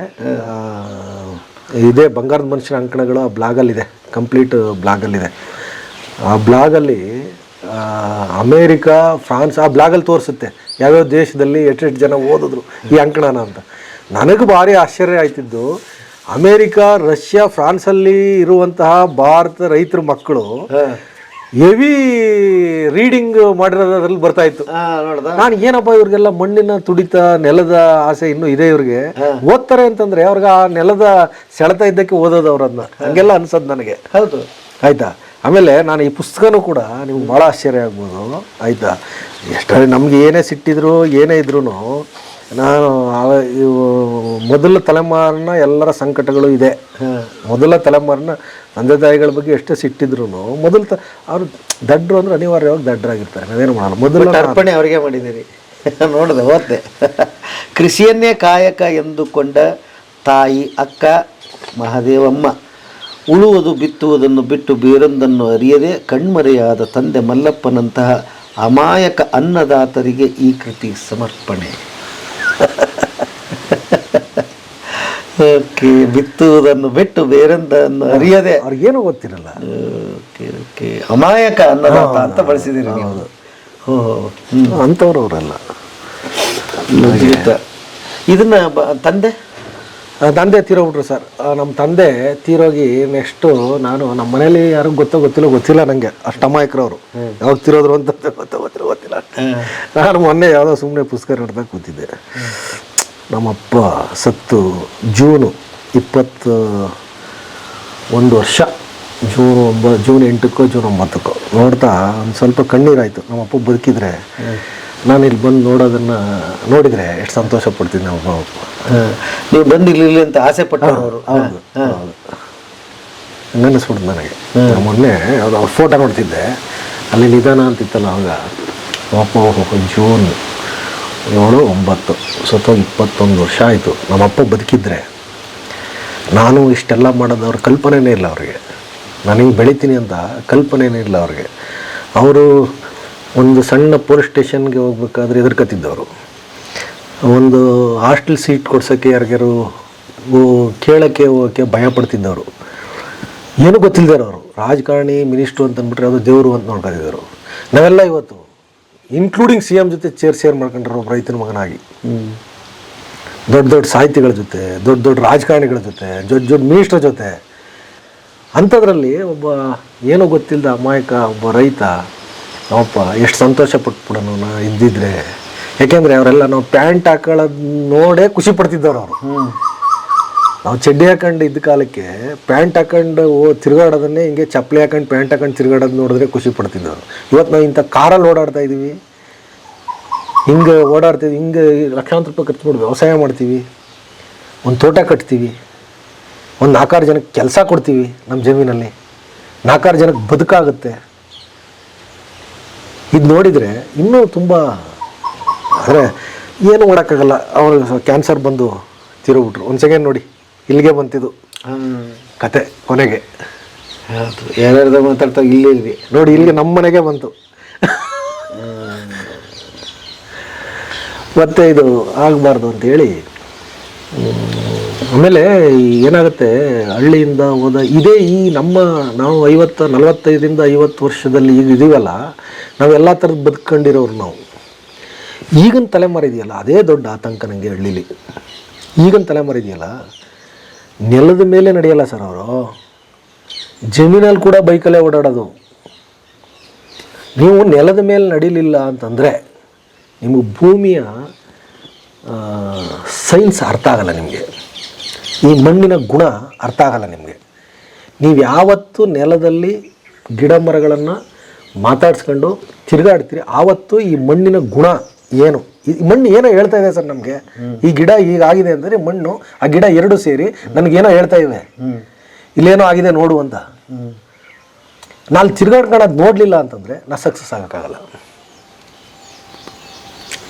A: ಇದೇ ಬಂಗಾರದ ಮನುಷ್ಯನ ಅಂಕಣಗಳು ಆ ಬ್ಲಾಗಲ್ಲಿದೆ. ಕಂಪ್ಲೀಟ್ ಬ್ಲಾಗಲ್ಲಿದೆ. ಆ ಬ್ಲಾಗಲ್ಲಿ ಅಮೇರಿಕಾ ಫ್ರಾನ್ಸ್ ಆ ಬ್ಲಾಗಲ್ಲಿ ತೋರಿಸುತ್ತೆ. ಯಾವ್ಯಾವ ದೇಶದಲ್ಲಿ ಎಷ್ಟೆಷ್ಟು ಜನ ಓದಿದ್ರು ಈ ಅಂಕಣನ ಅಂತ. ನನಗೆ ಭಾರಿ ಆಶ್ಚರ್ಯ ಆಯ್ತಿದ್ದು. ಅಮೇರಿಕಾ ರಷ್ಯಾ ಫ್ರಾನ್ಸಲ್ಲಿ ಇರುವಂತಹ ಭಾರತ ರೈತರ ಮಕ್ಕಳು ಹೆವಿ ರೀಡಿಂಗ್ ಮಾಡಿರೋದು ಅದ್ರಲ್ಲಿ ಬರ್ತಾ ಇತ್ತು.
B: ನೋಡ್ದ.
A: ನಾನು ಏನಪ್ಪ ಇವ್ರಿಗೆಲ್ಲ ಮಣ್ಣಿನ ತುಡಿತ ನೆಲದ ಆಸೆ ಇನ್ನೂ ಇದೆ ಇವ್ರಿಗೆ. ಓದ್ತಾರೆ ಅಂತಂದ್ರೆ ಅವ್ರಿಗೆ ಆ ನೆಲದ ಸೆಳೆತ ಇದ್ದಕ್ಕೆ ಓದೋದು ಅವ್ರದ್ನ ಹಂಗೆಲ್ಲ ಅನ್ಸದ್ ನನಗೆ.
B: ಹೌದು.
A: ಆಯ್ತಾ? ಆಮೇಲೆ ನಾನು ಈ ಪುಸ್ತಕನೂ ಕೂಡ ನಿಮ್ಗೆ ಭಾಳ ಆಶ್ಚರ್ಯ ಆಗ್ಬೋದು. ಆಯ್ತಾ? ಎಷ್ಟೇ ನಮ್ಗೆ ಏನೇ ಸಿಟ್ಟಿದ್ರು ಏನೇ ಇದ್ರೂ ನಾನು ಇವು ಮೊದಲ ತಲೆಮಾರಿನ ಎಲ್ಲರ ಸಂಕಟಗಳು ಇದೆ. ಮೊದಲ ತಲೆಮಾರಿನ ತಂದೆ ತಾಯಿಗಳ ಬಗ್ಗೆ ಎಷ್ಟೇ ಸಿಟ್ಟಿದ್ರು ಮೊದಲು ತ ಅವರು ದಡ್ಡರು ಅಂದ್ರೆ ಅನಿವಾರ್ಯವಾಗಿ ದಡ್ಡರಾಗಿರ್ತಾರೆ ನಾವೇನು ಮಾಡಲ್ಲ. ಮೊದಲ
B: ಅರ್ಪಣೆ ಅವರಿಗೆ ಮಾಡಿದ್ದೀರಿ. ನೋಡಿದೆ ಓದ್ದೆ ಕೃಷಿಯನ್ನೇ ಕಾಯಕ ಎಂದುಕೊಂಡ ತಾಯಿ ಅಕ್ಕ ಮಹಾದೇವಮ್ಮ ಉಳುವುದು ಬಿತ್ತುವುದನ್ನು ಬಿಟ್ಟು ಬೇರೊಂದನ್ನು ಅರಿಯದೆ ಕಣ್ಮರೆಯಾದ ತಂದೆ ಮಲ್ಲಪ್ಪನಂತಹ ಅಮಾಯಕ ಅನ್ನದಾತರಿಗೆ ಈ ಕೃತಿ ಸಮರ್ಪಣೆ. ಓಕೆ ಬಿತ್ತುವುದನ್ನು ಬಿಟ್ಟು ಬೇರೆಂದನ್ನು ಅರಿಯದೆ.
A: ಅವ್ರಿಗೇನು ಗೊತ್ತಿರಲ್ಲ.
B: Okay okay. ಅಮಾಯಕ ಅನ್ನದಾತ ಅಂತ ಬಳಸಿದ್ದೀರಿ ನೀವು. ಹೌದು. ಹ್ಮ್.
A: ಅಂಥವ್ರು ಅವರಲ್ಲ.
B: ಇದನ್ನ ತಂದೆ?
A: ತಂದೆ ತೀರೋಗ್ಬಿಟ್ರು ಸರ್. ನಮ್ಮ ತಂದೆ ತೀರೋಗಿ ನೆಕ್ಸ್ಟು ನಾನು ನಮ್ಮ ಮನೇಲಿ ಯಾರಿಗೂ ಗೊತ್ತೋ ಗೊತ್ತಿಲ್ಲ ಗೊತ್ತಿಲ್ಲ ನನಗೆ ಅಷ್ಟು ಅಮಾಯಕರವರು. ಯಾವಾಗ ತಿರೋದ್ರು ಅಂತ ಗೊತ್ತೋ ಗೊತ್ತಿಲ್ಲ ಗೊತ್ತಿಲ್ಲ. ನಾನು ಮೊನ್ನೆ ಯಾವುದೋ ಸುಮ್ಮನೆ ಪುಸ್ತಕ ನೋಡ್ದಾಗ ಕೂತಿದ್ದೆ. ನಮ್ಮಪ್ಪ ಸತ್ತು ಜೂನು ಇಪ್ಪತ್ತು ಒಂದು ವರ್ಷ. ಜೂನ್ ಒಂಬ ಜೂನ್ ಎಂಟಕ್ಕೋ ಜೂನ್ ಒಂಬತ್ತಕ್ಕೋ. ನೋಡ್ತಾ ಒಂದು ಸ್ವಲ್ಪ ಕಣ್ಣೀರಾಯಿತು. ನಮ್ಮಪ್ಪ ಬದುಕಿದ್ರೆ ನಾನು ಇಲ್ಲಿ ಬಂದು ನೋಡೋದನ್ನು ನೋಡಿದರೆ ಎಷ್ಟು ಸಂತೋಷ ಪಡ್ತೀನಿ
B: ನಾವು. ನೀವು ಬಂದು ಇಲ್ಲಿ ಅಂತ ಆಸೆ ಪಟ್ಟವರು
A: ಹೌದು ಹಂಗನ್ನಿಸ್ಬಿಡ್ತು ನನಗೆ. ಮೊನ್ನೆ ಅವ್ರು ಅವ್ರ ಫೋಟೋ ನೋಡ್ತಿದ್ದೆ. ಅಲ್ಲಿ ನಿಧಾನ ಅಂತಿತ್ತಲ್ಲ ಅವಾಗ. ಅಪ್ಪ ಜೂನ್ ಏಳು ಒಂಬತ್ತು ಸತ್ತೋಗಿ ಇಪ್ಪತ್ತೊಂದು ವರ್ಷ ಆಯಿತು. ನಮ್ಮಪ್ಪ ಬದುಕಿದ್ರೆ. ನಾನು ಇಷ್ಟೆಲ್ಲ ಮಾಡೋದು ಅವ್ರ ಕಲ್ಪನೆನೇ ಇಲ್ಲ ಅವ್ರಿಗೆ. ನಾನು ಹಿಂಗೆ ಬೆಳಿತೀನಿ ಅಂತ ಕಲ್ಪನೆನೇ ಇಲ್ಲ ಅವ್ರಿಗೆ. ಅವರು ಒಂದು ಸಣ್ಣ ಪೊಲೀಸ್ ಸ್ಟೇಷನ್ಗೆ ಹೋಗ್ಬೇಕಾದ್ರೆ ಎದುರ್ಕತ್ತಿದ್ದವರು ಒಂದು ಹಾಸ್ಟೆಲ್ ಸೀಟ್ ಕೊಡ್ಸೋಕ್ಕೆ ಯಾರಿಗಾರು ಕೇಳೋಕ್ಕೆ ಹೋಗೋಕ್ಕೆ ಭಯ ಪಡ್ತಿದ್ದವರು. ಏನೂ ಗೊತ್ತಿಲ್ಲದೆ ಅವರು ರಾಜಕಾರಣಿ, ಮಿನಿಸ್ಟ್ರು ಅಂತ ಅಂದ್ಬಿಟ್ರೆ ಅದು ದೇವರು ಅಂತ ನೋಡ್ಕೊಂಡಿದ್ದರು ನಾವೆಲ್ಲ ಇವತ್ತು ಇನ್ಕ್ಲೂಡಿಂಗ್ ಸಿ ಎಂ ಜೊತೆ ಚೇರ್ ಶೇರ್ ಮಾಡ್ಕೊಂಡ್ರು ಒಬ್ಬ ರೈತನ ಮಗನಾಗಿ. ದೊಡ್ಡ ದೊಡ್ಡ ಸಾಹಿತಿಗಳ ಜೊತೆ, ದೊಡ್ಡ ದೊಡ್ಡ ರಾಜಕಾರಣಿಗಳ ಜೊತೆ, ದೊಡ್ಡ ದೊಡ್ಡ ಮಿನಿಸ್ಟ್ರ ಜೊತೆ. ಅಂಥದ್ರಲ್ಲಿ ಒಬ್ಬ, ಏನೂ ಗೊತ್ತಿಲ್ಲದ ಅಮಾಯಕ ಒಬ್ಬ ರೈತ ಅವಪ್ಪ ಎಷ್ಟು ಸಂತೋಷ ಪಟ್ಬಿಡೋನು ನಾ ಇದ್ದಿದ್ರೆ. ಯಾಕೆಂದ್ರೆ ಅವರೆಲ್ಲ ನಾವು ಪ್ಯಾಂಟ್ ಹಾಕೊಳ್ಳೋದು ನೋಡೇ ಖುಷಿ ಪಡ್ತಿದ್ದವ್ರು ಅವರು. ನಾವು ಚಡ್ಡಿ ಹಾಕೊಂಡು ಇದ್ದ ಕಾಲಕ್ಕೆ ಪ್ಯಾಂಟ್ ಹಾಕೊಂಡು ಓ ತಿರುಗಾಡೋದನ್ನೇ ಹಿಂಗೆ ಚಪ್ಪಲಿ ಹಾಕೊಂಡು ಪ್ಯಾಂಟ್ ಹಾಕೊಂಡು ತಿರುಗಾಡೋದು ನೋಡಿದ್ರೆ ಖುಷಿ ಪಡ್ತಿದ್ದವ್ರು. ಇವತ್ತು ನಾವು ಇಂಥ ಕಾರಲ್ಲಿ ಓಡಾಡ್ತಾ ಇದ್ದೀವಿ ಹಿಂಗೆ ಓಡಾಡ್ತೀವಿ ಹಿಂಗೆ ಲಕ್ಷಾಂತರ ರೂಪಾಯಿ ಖರ್ಚು ಮಾಡಿ ವ್ಯವಸಾಯ ಮಾಡ್ತೀವಿ. ಒಂದು ತೋಟ ಕಟ್ತೀವಿ. ಒಂದು ನಾಲ್ಕಾರು ಜನಕ್ಕೆ ಕೆಲಸ ಕೊಡ್ತೀವಿ ನಮ್ಮ ಜಮೀನಲ್ಲಿ. ನಾಲ್ಕಾರು ಜನಕ್ಕೆ ಬದುಕಾಗುತ್ತೆ. ಇದು ನೋಡಿದರೆ ಇನ್ನೂ ತುಂಬ ಅಂದರೆ ಏನು ಮಾಡೋಕ್ಕಾಗಲ್ಲ. ಅವರು ಕ್ಯಾನ್ಸರ್ ಬಂದು ತಿರುಗ್ಬಿಟ್ರು ಒಂದು ಸೆಕೆಂಡ್ ನೋಡಿ. ಇಲ್ಲಿಗೆ ಬಂತಿದ್ದು. ಕತೆ ಕೊನೆಗೆ.
B: ಹೌದು. ಯಾರ್ಯಾರ್ದ ಮಾತಾಡ್ತಾ ಇಲ್ಲಿ ಇಲ್ಲಿ
A: ನೋಡಿ ಇಲ್ಲಿಗೆ ನಮ್ಮ ಮನೆಗೆ ಬಂತು. ಮತ್ತೆ ಇದು ಆಗಬಾರ್ದು ಅಂತೇಳಿ ಹ್ಮ್, ಆಮೇಲೆ ಏನಾಗುತ್ತೆ, ಹಳ್ಳಿಯಿಂದ ಹೋದ ಇದೇ ಈ ನಮ್ಮ ನಾವು ಐವತ್ತು, ನಲವತ್ತೈದರಿಂದ ಐವತ್ತು ವರ್ಷದಲ್ಲಿ ಈಗ ಇದೀವಲ್ಲ ನಾವೆಲ್ಲ ಥರದ್ದು ಬದುಕೊಂಡಿರೋರು ನಾವು. ಈಗಿನ ತಲೆಮಾರು ಇದೆಯಲ್ಲ, ಅದೇ ದೊಡ್ಡ ಆತಂಕ ನನಗೆ ಹಳ್ಳಿಲಿ. ಈಗಿನ ತಲೆಮಾರು ಇದೆಯಲ್ಲ, ನೆಲದ ಮೇಲೆ ನಡೆಯಲ್ಲ ಸರ್ ಅವರು. ಜಮೀನಲ್ಲಿ ಕೂಡ ಬೈಕಲ್ಲೇ ಓಡಾಡೋದು. ನೀವು ನೆಲದ ಮೇಲೆ ನಡೀಲಿಲ್ಲ ಅಂತಂದರೆ, ನಿಮಗೆ ಭೂಮಿಯ ಸೈನ್ಸ್ ಅರ್ಥ ಆಗಲ್ಲ ನಿಮಗೆ. ಈ ಮಣ್ಣಿನ ಗುಣ ಅರ್ಥ ಆಗಲ್ಲ ನಿಮಗೆ. ನೀವು ಯಾವತ್ತು ನೆಲದಲ್ಲಿ ಗಿಡ ಮರಗಳನ್ನು ಮಾತಾಡಿಸ್ಕೊಂಡು ತಿರುಗಾಡ್ತೀರಿ, ಆವತ್ತು ಈ ಮಣ್ಣಿನ ಗುಣ ಏನು? ಈ ಮಣ್ಣು ಏನೋ ಹೇಳ್ತಾ ಇದೆ ಸರ್ ನಮಗೆ. ಈ ಗಿಡ ಆಗಿದೆ ಅಂದರೆ ಮಣ್ಣು, ಆ ಗಿಡ ಎರಡು ಸೇರಿ ನನಗೇನೋ ಹೇಳ್ತಾ ಇವೆ ಇಲ್ಲೇನೋ ಆಗಿದೆ ನೋಡು ಅಂತ. ನಾನು ಅದು ನೋಡಲಿಲ್ಲ ಅಂತಂದರೆ ನಾ ಸಕ್ಸಸ್ ಆಗೋಕ್ಕಾಗಲ್ಲ.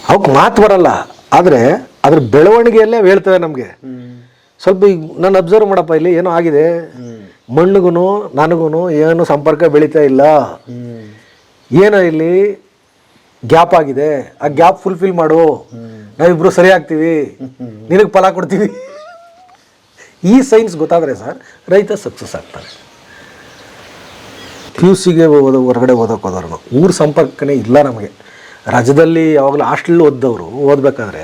A: ಅವಕ್ಕೆ ಮಾತು ಬರಲ್ಲ. ಆದರೆ ಅದ್ರ ಬೆಳವಣಿಗೆಯಲ್ಲೇ ಹೇಳ್ತವೆ ನಮಗೆ. ಸ್ವಲ್ಪ ಈಗ ನಾನು ಅಬ್ಸರ್ವ್ ಮಾಡಪ್ಪ, ಇಲ್ಲಿ ಏನೋ ಆಗಿದೆ. ಮಣ್ಣಿಗೂ ನನಗೂ ಏನು ಸಂಪರ್ಕ ಬೆಳೀತಾ ಇಲ್ಲ. ಏನೋ ಇಲ್ಲಿ? ಗ್ಯಾಪ್ ಆಗಿದೆ. ಆ ಗ್ಯಾಪ್ ಫುಲ್ಫಿಲ್ ಮಾಡು. ನಾವಿಬ್ರು ಸರಿ ಆಗ್ತೀವಿ. ನಿನಗೆ ಫಲ ಕೊಡ್ತೀವಿ. ಈ ಸೈನ್ಸ್ ಗೊತ್ತಾದರೆ ಸರ್, ರೈತ ಸಕ್ಸಸ್ ಆಗ್ತಾನೆ ಪಿ ಯು ಸಿಗೆ ಓದೋ ಹೊರಗಡೆ ಓದೋಕೆ ಹೋದವ್ರು ಊರ ಸಂಪರ್ಕನೇ ಇಲ್ಲ ನಮಗೆ. ರಾಜ್ಯದಲ್ಲಿ ಯಾವಾಗಲೂ ಹಾಸ್ಟೆಲ್ ಓದ್ದವರು ಓದಬೇಕಾದ್ರೆ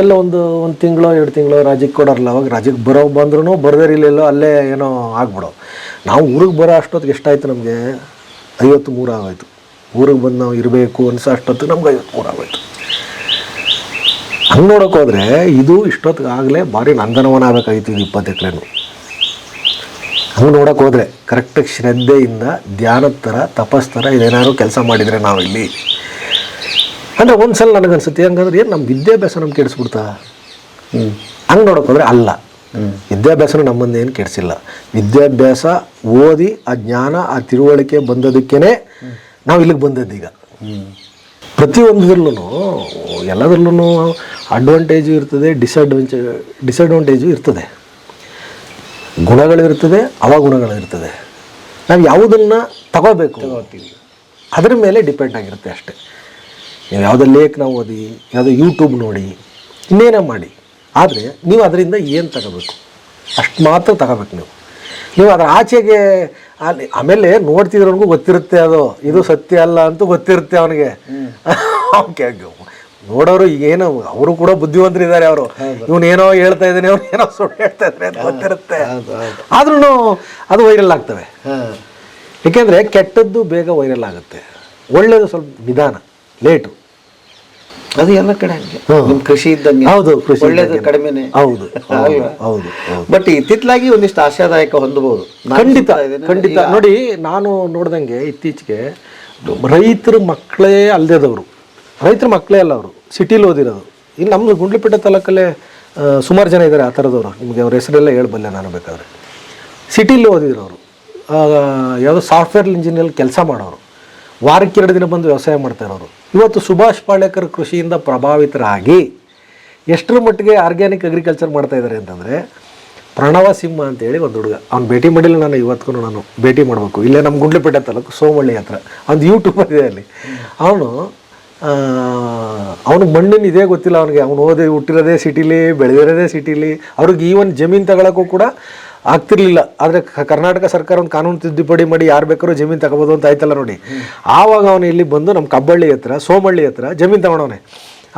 A: ಎಲ್ಲ ಒಂದು ಒಂದು ತಿಂಗಳು, ಎರಡು ತಿಂಗಳು ರಾಜ್ಯಕ್ಕೆ ಕೊಡೋರಲ್ಲ ಅವಾಗ ರಾಜ್ಯಕ್ಕೆ ಬರೋ ಬಂದ್ರೂ ಬರದೇ ಇರಲಿಲ್ಲ ಅಲ್ಲೇ ಏನೋ ಆಗ್ಬಿಡೋ. ನಾವು ಊರಿಗೆ ಬರೋ ಅಷ್ಟೊತ್ತಿಗೆ ಎಷ್ಟಾಯ್ತು ನಮಗೆ? ಐವತ್ತು ಮೂರು ಆಗೋಯ್ತು. ಊರಿಗೆ ಬಂದು ನಾವು ಇರಬೇಕು ಅನಿಸೋ ಅಷ್ಟೊತ್ತಿಗೆ ನಮ್ಗೆ ಐವತ್ತು ಮೂರು ಆಗೋಯ್ತು. ಹಂಗೆ ನೋಡೋಕೆ ಇದು ಇಷ್ಟೊತ್ತಿಗೆ ಆಗಲೇ ಭಾರಿ ನಂದನವನ ಆಗಬೇಕಾಗಿತ್ತು ಇದು ಇಪ್ಪತ್ತು ಎಕರೆನು. ಹಂಗೆ ನೋಡೋಕೆ ಹೋದರೆ ಕರೆಕ್ಟಾಗಿ ಶ್ರದ್ಧೆಯಿಂದ ಧ್ಯಾನದ ಥರ, ತಪಸ್ ಥರ ಇದೇನಾದ್ರು ಕೆಲಸ ಮಾಡಿದರೆ ನಾವಿಲ್ಲಿ. ಅಂದರೆ ಒಂದು ಸಲ ನನಗನ್ಸುತ್ತೆ ಹಂಗಂದ್ರೆ ಏನು ನಮ್ಮ ವಿದ್ಯಾಭ್ಯಾಸ ನಮ್ಗೆ ಕೆಡಿಸ್ಬಿಡ್ತಾ? ಹಂಗೆ ನೋಡೋಕೆ ಹೋದರೆ ಅಲ್ಲ ವಿದ್ಯಾಭ್ಯಾಸನೂ ನಮ್ಮನ್ನೇನು ಕೆಡಿಸಿಲ್ಲ. ವಿದ್ಯಾಭ್ಯಾಸ ಓದಿ ಆ ಜ್ಞಾನ ಆ ತಿಳುವಳಿಕೆ ಬಂದದಕ್ಕೇನೆ ನಾವು ಇಲ್ಲಿಗೆ ಬಂದದ್ದೀಗ. ಪ್ರತಿಯೊಂದರಲ್ಲೂ ಎಲ್ಲದರಲ್ಲೂ ಅಡ್ವಾಂಟೇಜು ಇರ್ತದೆ ಡಿಸ್ಅಡ್ವಾಂಟೇಜ್ ಡಿಸ್ಅಡ್ವಾಂಟೇಜು ಇರ್ತದೆ. ಗುಣಗಳಿರ್ತದೆ ಅವಗುಣಗಳಿರ್ತದೆ. ನಾವು ಯಾವುದನ್ನು ತಗೋಬೇಕು ಅದರ ಮೇಲೆ ಡಿಪೆಂಡ್ ಆಗಿರುತ್ತೆ ಅಷ್ಟೇ. ನೀವು ಯಾವುದೋ ಲೇಖನ ಓದಿ ಯಾವುದೋ ಯೂಟ್ಯೂಬ್ ನೋಡಿ ಇನ್ನೇನೋ ಮಾಡಿ. ಆದರೆ ನೀವು ಅದರಿಂದ ಏನು ತಗೋಬೇಕು? ಅಷ್ಟು ಮಾತ್ರ ತಗೋಬೇಕು ನೀವು. ನೀವು ಅದರ ಆಚೆಗೆ ಅಲ್ಲಿ ಆಮೇಲೆ ನೋಡ್ತಿದ್ರವನಿಗೂ ಗೊತ್ತಿರುತ್ತೆ ಅದು. ಇದು ಸತ್ಯ ಅಲ್ಲ ಅಂತೂ ಗೊತ್ತಿರುತ್ತೆ ಅವನಿಗೆ. ಓಕೆ ನೋಡೋರು ಏನೋ ಅವರು ಕೂಡ ಬುದ್ಧಿವಂತರು ಇದ್ದಾರೆ ಅವರು. ಇವನೇನೋ ಹೇಳ್ತಾ ಇದ್ದಾನೆ ಅವ್ರು ಏನೋ ಸುಳ್ಳು ಹೇಳ್ತಾ ಇದ್ದಾರೆ ಅಂತ ಗೊತ್ತಿರುತ್ತೆ. ಆದ್ರೂ ಅದು ವೈರಲ್ ಆಗ್ತವೆ. ಏಕೆಂದರೆ ಕೆಟ್ಟದ್ದು ಬೇಗ ವೈರಲ್ ಆಗುತ್ತೆ. ಒಳ್ಳೆಯದು ಸ್ವಲ್ಪ ನಿಧಾನ ಲೇಟು.
B: ಅದು ಎಲ್ಲ ಕಡೆ ಹಂಗೆ. ನಿಮ್ ಕೃಷಿ ಇದ್ದಂಗೆ
A: ಹೌದು ಕೃಷಿ
B: ಒಳ್ಳೇದು. ಕಡಿಮೆನೆ.
A: ಹೌದು ಹೌದು
B: ಬಟ್ ಇತ್ತಿತ್ತಲಾಗಿ ಒಂದಿಷ್ಟು ಆಶಾದಾಯಕ ಹೊಂದಬಹುದು.
A: ಖಂಡಿತ ಖಂಡಿತ. ನೋಡಿ ನಾನು ನೋಡ್ದಂಗೆ ಇತ್ತೀಚೆಗೆ ರೈತರ ಮಕ್ಕಳೇ ಅಲ್ಲದವರು ರೈತರ ಮಕ್ಕಳೇ ಅಲ್ಲ ಅವರು. ಸಿಟಿಲಿ ಓದಿರೋದು. ಇಲ್ಲಿ ನಮ್ಮ ಗುಂಡ್ಲುಪೇಟೆ ತಾಲೂಕಲ್ಲೇ ಸುಮಾರು ಜನ ಇದ್ದಾರೆ ಆ ಥರದವರು. ನಿಮಗೆ ಅವ್ರ ಹೆಸರೆಲ್ಲ ಹೇಳಬಲ್ಲೆ ನಾನು ಬೇಕಾದ್ರೆ. ಸಿಟಿಲಿ ಓದಿದ್ರು ಅವರು ಯಾವುದೋ ಸಾಫ್ಟ್ವೇರ್ ಇಂಜಿನಿಯರ್ ಕೆಲಸ ಮಾಡೋರು. ವಾರಕ್ಕೆ ಎರಡು ದಿನ ಬಂದು ವ್ಯವಸಾಯ ಮಾಡ್ತಾ ಇರೋರು. ಇವತ್ತು ಸುಭಾಷ್ ಪಾಳೇಕರ್ ಕೃಷಿಯಿಂದ ಪ್ರಭಾವಿತರಾಗಿ ಎಷ್ಟರ ಮಟ್ಟಿಗೆ ಆರ್ಗ್ಯಾನಿಕ್ ಅಗ್ರಿಕಲ್ಚರ್ ಮಾಡ್ತಾ ಇದ್ದಾರೆ ಅಂತಂದರೆ ಪ್ರಣವ ಸಿಂಹ ಅಂತೇಳಿ ಒಂದು ಹುಡುಗ. ಅವ್ನು ಭೇಟಿ ಮಾಡಿಲ್ಲ ನಾನು ಇವತ್ತಿಗೂ ನಾನು ಭೇಟಿ ಮಾಡಬೇಕು. ಇಲ್ಲೇ ನಮ್ಮ ಗುಂಡ್ಲಪೇಟೆ ತಾಲೂಕು ಸೋಮಳ್ಳಿ ಹತ್ರ. ಅವ್ನು ಯೂಟ್ಯೂಬ್ ಇದೆ ಅಲ್ಲಿ. ಅವನು ಅವನು ಮಣ್ಣಿನ ಇದೇ ಗೊತ್ತಿಲ್ಲ ಅವನಿಗೆ. ಅವನು ಓದಿ ಹುಟ್ಟಿರೋದೇ ಸಿಟಿಲಿ, ಬೆಳೆದಿರೋದೇ ಸಿಟಿಲಿ. ಅವ್ರಿಗೆ ಈವನ್ ಜಮೀನು ತಗೊಳಕ್ಕೂ ಕೂಡ ಆಗ್ತಿರ್ಲಿಲ್ಲ. ಆದರೆ ಕರ್ನಾಟಕ ಸರ್ಕಾರ ಒಂದು ಕಾನೂನು ತಿದ್ದುಪಡಿ ಮಾಡಿ ಯಾರು ಬೇಕಾದ್ರೂ ಜಮೀನು ತಗೋಬೋದು ಅಂತ ಆಯ್ತಲ್ಲ ನೋಡಿ. ಆವಾಗ ಅವನು ಇಲ್ಲಿ ಬಂದು ನಮ್ಮ ಕಬ್ಬಳ್ಳಿ ಹತ್ರ ಸೋಮಳ್ಳಿ ಹತ್ರ ಜಮೀನು ತಗೊಂಡವನೆ.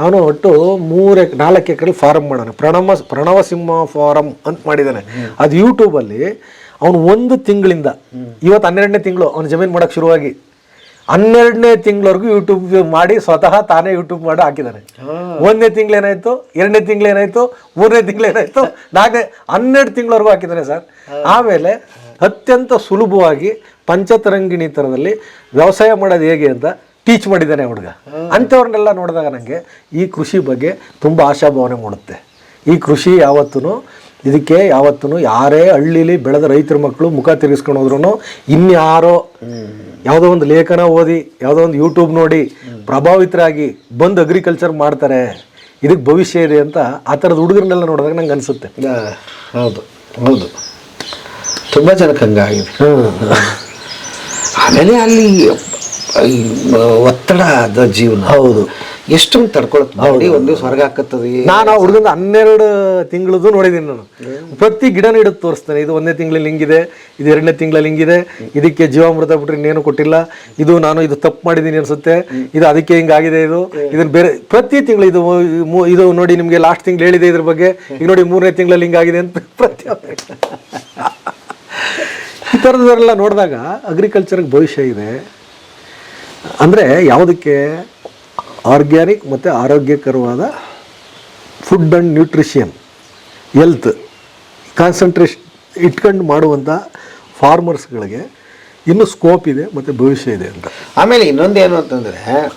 A: ಅವನು ಒಟ್ಟು ಮೂರು ನಾಲ್ಕು ಎಕರೆ ಫಾರಮ್ ಮಾಡೋಣ ಪ್ರಣವ ಪ್ರಣವ ಸಿಂಹ ಫಾರಮ್ ಅಂತ ಮಾಡಿದ್ದಾನೆ ಅದು ಯೂಟ್ಯೂಬಲ್ಲಿ ಅವನು ಒಂದು ತಿಂಗಳಿಂದ ಇವತ್ತು ಹನ್ನೆರಡನೇ ತಿಂಗಳು ಅವನು ಜಮೀನು ಮಾಡೋಕ್ಕೆ ಶುರುವಾಗಿ. ಹನ್ನೆರಡನೇ ತಿಂಗಳವರೆಗೂ ಯೂಟ್ಯೂಬ್ ಮಾಡಿ ಸ್ವತಃ ತಾನೇ ಯೂಟ್ಯೂಬ್ ಮಾಡಿ ಹಾಕಿದ್ದಾರೆ. ಒಂದನೇ ತಿಂಗಳು ಏನಾಯ್ತು? ಎರಡನೇ ತಿಂಗಳು ಏನಾಯ್ತು? ಮೂರನೇ ತಿಂಗಳು ಏನಾಯ್ತು? ನಾಲ್ಕನೇ ಹನ್ನೆರಡು ತಿಂಗಳವರೆಗೂ ಹಾಕಿದ್ದಾನೆ ಸರ್. ಆಮೇಲೆ ಅತ್ಯಂತ ಸುಲಭವಾಗಿ ಪಂಚತರಂಗಿಣಿ ಥರದಲ್ಲಿ ವ್ಯವಸಾಯ ಮಾಡೋದು ಹೇಗೆ ಅಂತ ಟೀಚ್ ಮಾಡಿದ್ದಾನೆ ಹುಡುಗ. ಅಂಥವ್ರನ್ನೆಲ್ಲ ನೋಡಿದಾಗ ನನಗೆ ಈ ಕೃಷಿ ಬಗ್ಗೆ ತುಂಬ ಆಶಾಭಾವನೆ ಮೂಡುತ್ತೆ. ಈ ಕೃಷಿ ಯಾವತ್ತೂ ಇದಕ್ಕೆ ಯಾವತ್ತೂ ಯಾರೇ ಹಳ್ಳಿಲಿ ಬೆಳೆದ ರೈತರ ಮಕ್ಕಳು ಮುಖ ತಿರುಗಿಸ್ಕೊಂಡು ಹೋದ್ರು ಇನ್ಯಾರೋ ಯಾವುದೋ ಒಂದು ಲೇಖನ ಓದಿ ಯಾವುದೋ ಒಂದು ಯೂಟ್ಯೂಬ್ ನೋಡಿ ಪ್ರಭಾವಿತರಾಗಿ ಬಂದು ಅಗ್ರಿಕಲ್ಚರ್ ಮಾಡ್ತಾರೆ. ಇದಕ್ಕೆ ಭವಿಷ್ಯ ಇದೆ ಅಂತ ಆ ಥರದ ಹುಡುಗರನ್ನೆಲ್ಲ ನೋಡಿದಾಗ ನಂಗೆ ಅನಿಸುತ್ತೆ.
B: ಹೌದು ಹೌದು. ತುಂಬ ಜನಕ್ಕೆ ಹಂಗಾಗಿದೆ. ಆಮೇಲೆ ಅಲ್ಲಿ ಒತ್ತಡದ ಜೀವನ.
A: ಹೌದು.
B: ಎಷ್ಟೊಂದು ತಡ್ಕೊಳತ್ತೆ ಒಂದು ಸ್ವರ್ಗ ಹಾಕತ್ತದ
A: ನಾನು ಆ ಹುಡುಗನ ಹನ್ನೆರಡು ತಿಂಗಳದ್ದು ನೋಡಿದ್ದೀನಿ ನಾನು. ಪ್ರತಿ ಗಿಡ ಹಿಡಿದು ತೋರಿಸ್ತೇನೆ. ಇದು ಒಂದನೇ ತಿಂಗಳಲ್ಲಿ ಹಿಂಗಿದೆ ಇದು ಎರಡನೇ ತಿಂಗಳಲ್ಲಿ ಹಿಂಗಿದೆ ಇದಕ್ಕೆ ಜೀವಾಮೃತ ಬಿಟ್ರೆ ಇನ್ನೇನು ಕೊಟ್ಟಿಲ್ಲ. ಇದು ನಾನು ಇದು ತಪ್ಪು ಮಾಡಿದ್ದೀನಿ ಅನ್ಸುತ್ತೆ. ಇದು ಅದಕ್ಕೆ ಹಿಂಗಾಗಿದೆ ಇದು. ಇದನ್ನ ಬೇರೆ ಪ್ರತಿ ತಿಂಗಳು ಇದು ಇದು ನೋಡಿ ನಿಮಗೆ ಲಾಸ್ಟ್ ತಿಂಗಳು ಹೇಳಿದೆ ಇದ್ರ ಬಗ್ಗೆ. ಈಗ ನೋಡಿ ಮೂರನೇ ತಿಂಗಳಲ್ಲಿ ಹಿಂಗಾಗಿದೆ ಅಂತ ಪ್ರತಿ ಈ ಥರದವರೆಲ್ಲ ನೋಡಿದಾಗ ಅಗ್ರಿಕಲ್ಚರ್ಗೆ ಭವಿಷ್ಯ ಇದೆ. ಅಂದರೆ ಯಾವುದಕ್ಕೆ ಆರ್ಗ್ಯಾನಿಕ್ ಮತ್ತು ಆರೋಗ್ಯಕರವಾದ food and nutrition health concentration ಇಟ್ಕೊಂಡು ಮಾಡುವಂಥ ಫಾರ್ಮರ್ಸ್ಗಳಿಗೆ ಇನ್ನೂ ಸ್ಕೋಪ್ ಇದೆ ಮತ್ತು ಭವಿಷ್ಯ ಇದೆ ಅಂತ.
B: ಆಮೇಲೆ ಇನ್ನೊಂದೇನು ಅಂತಂದರೆ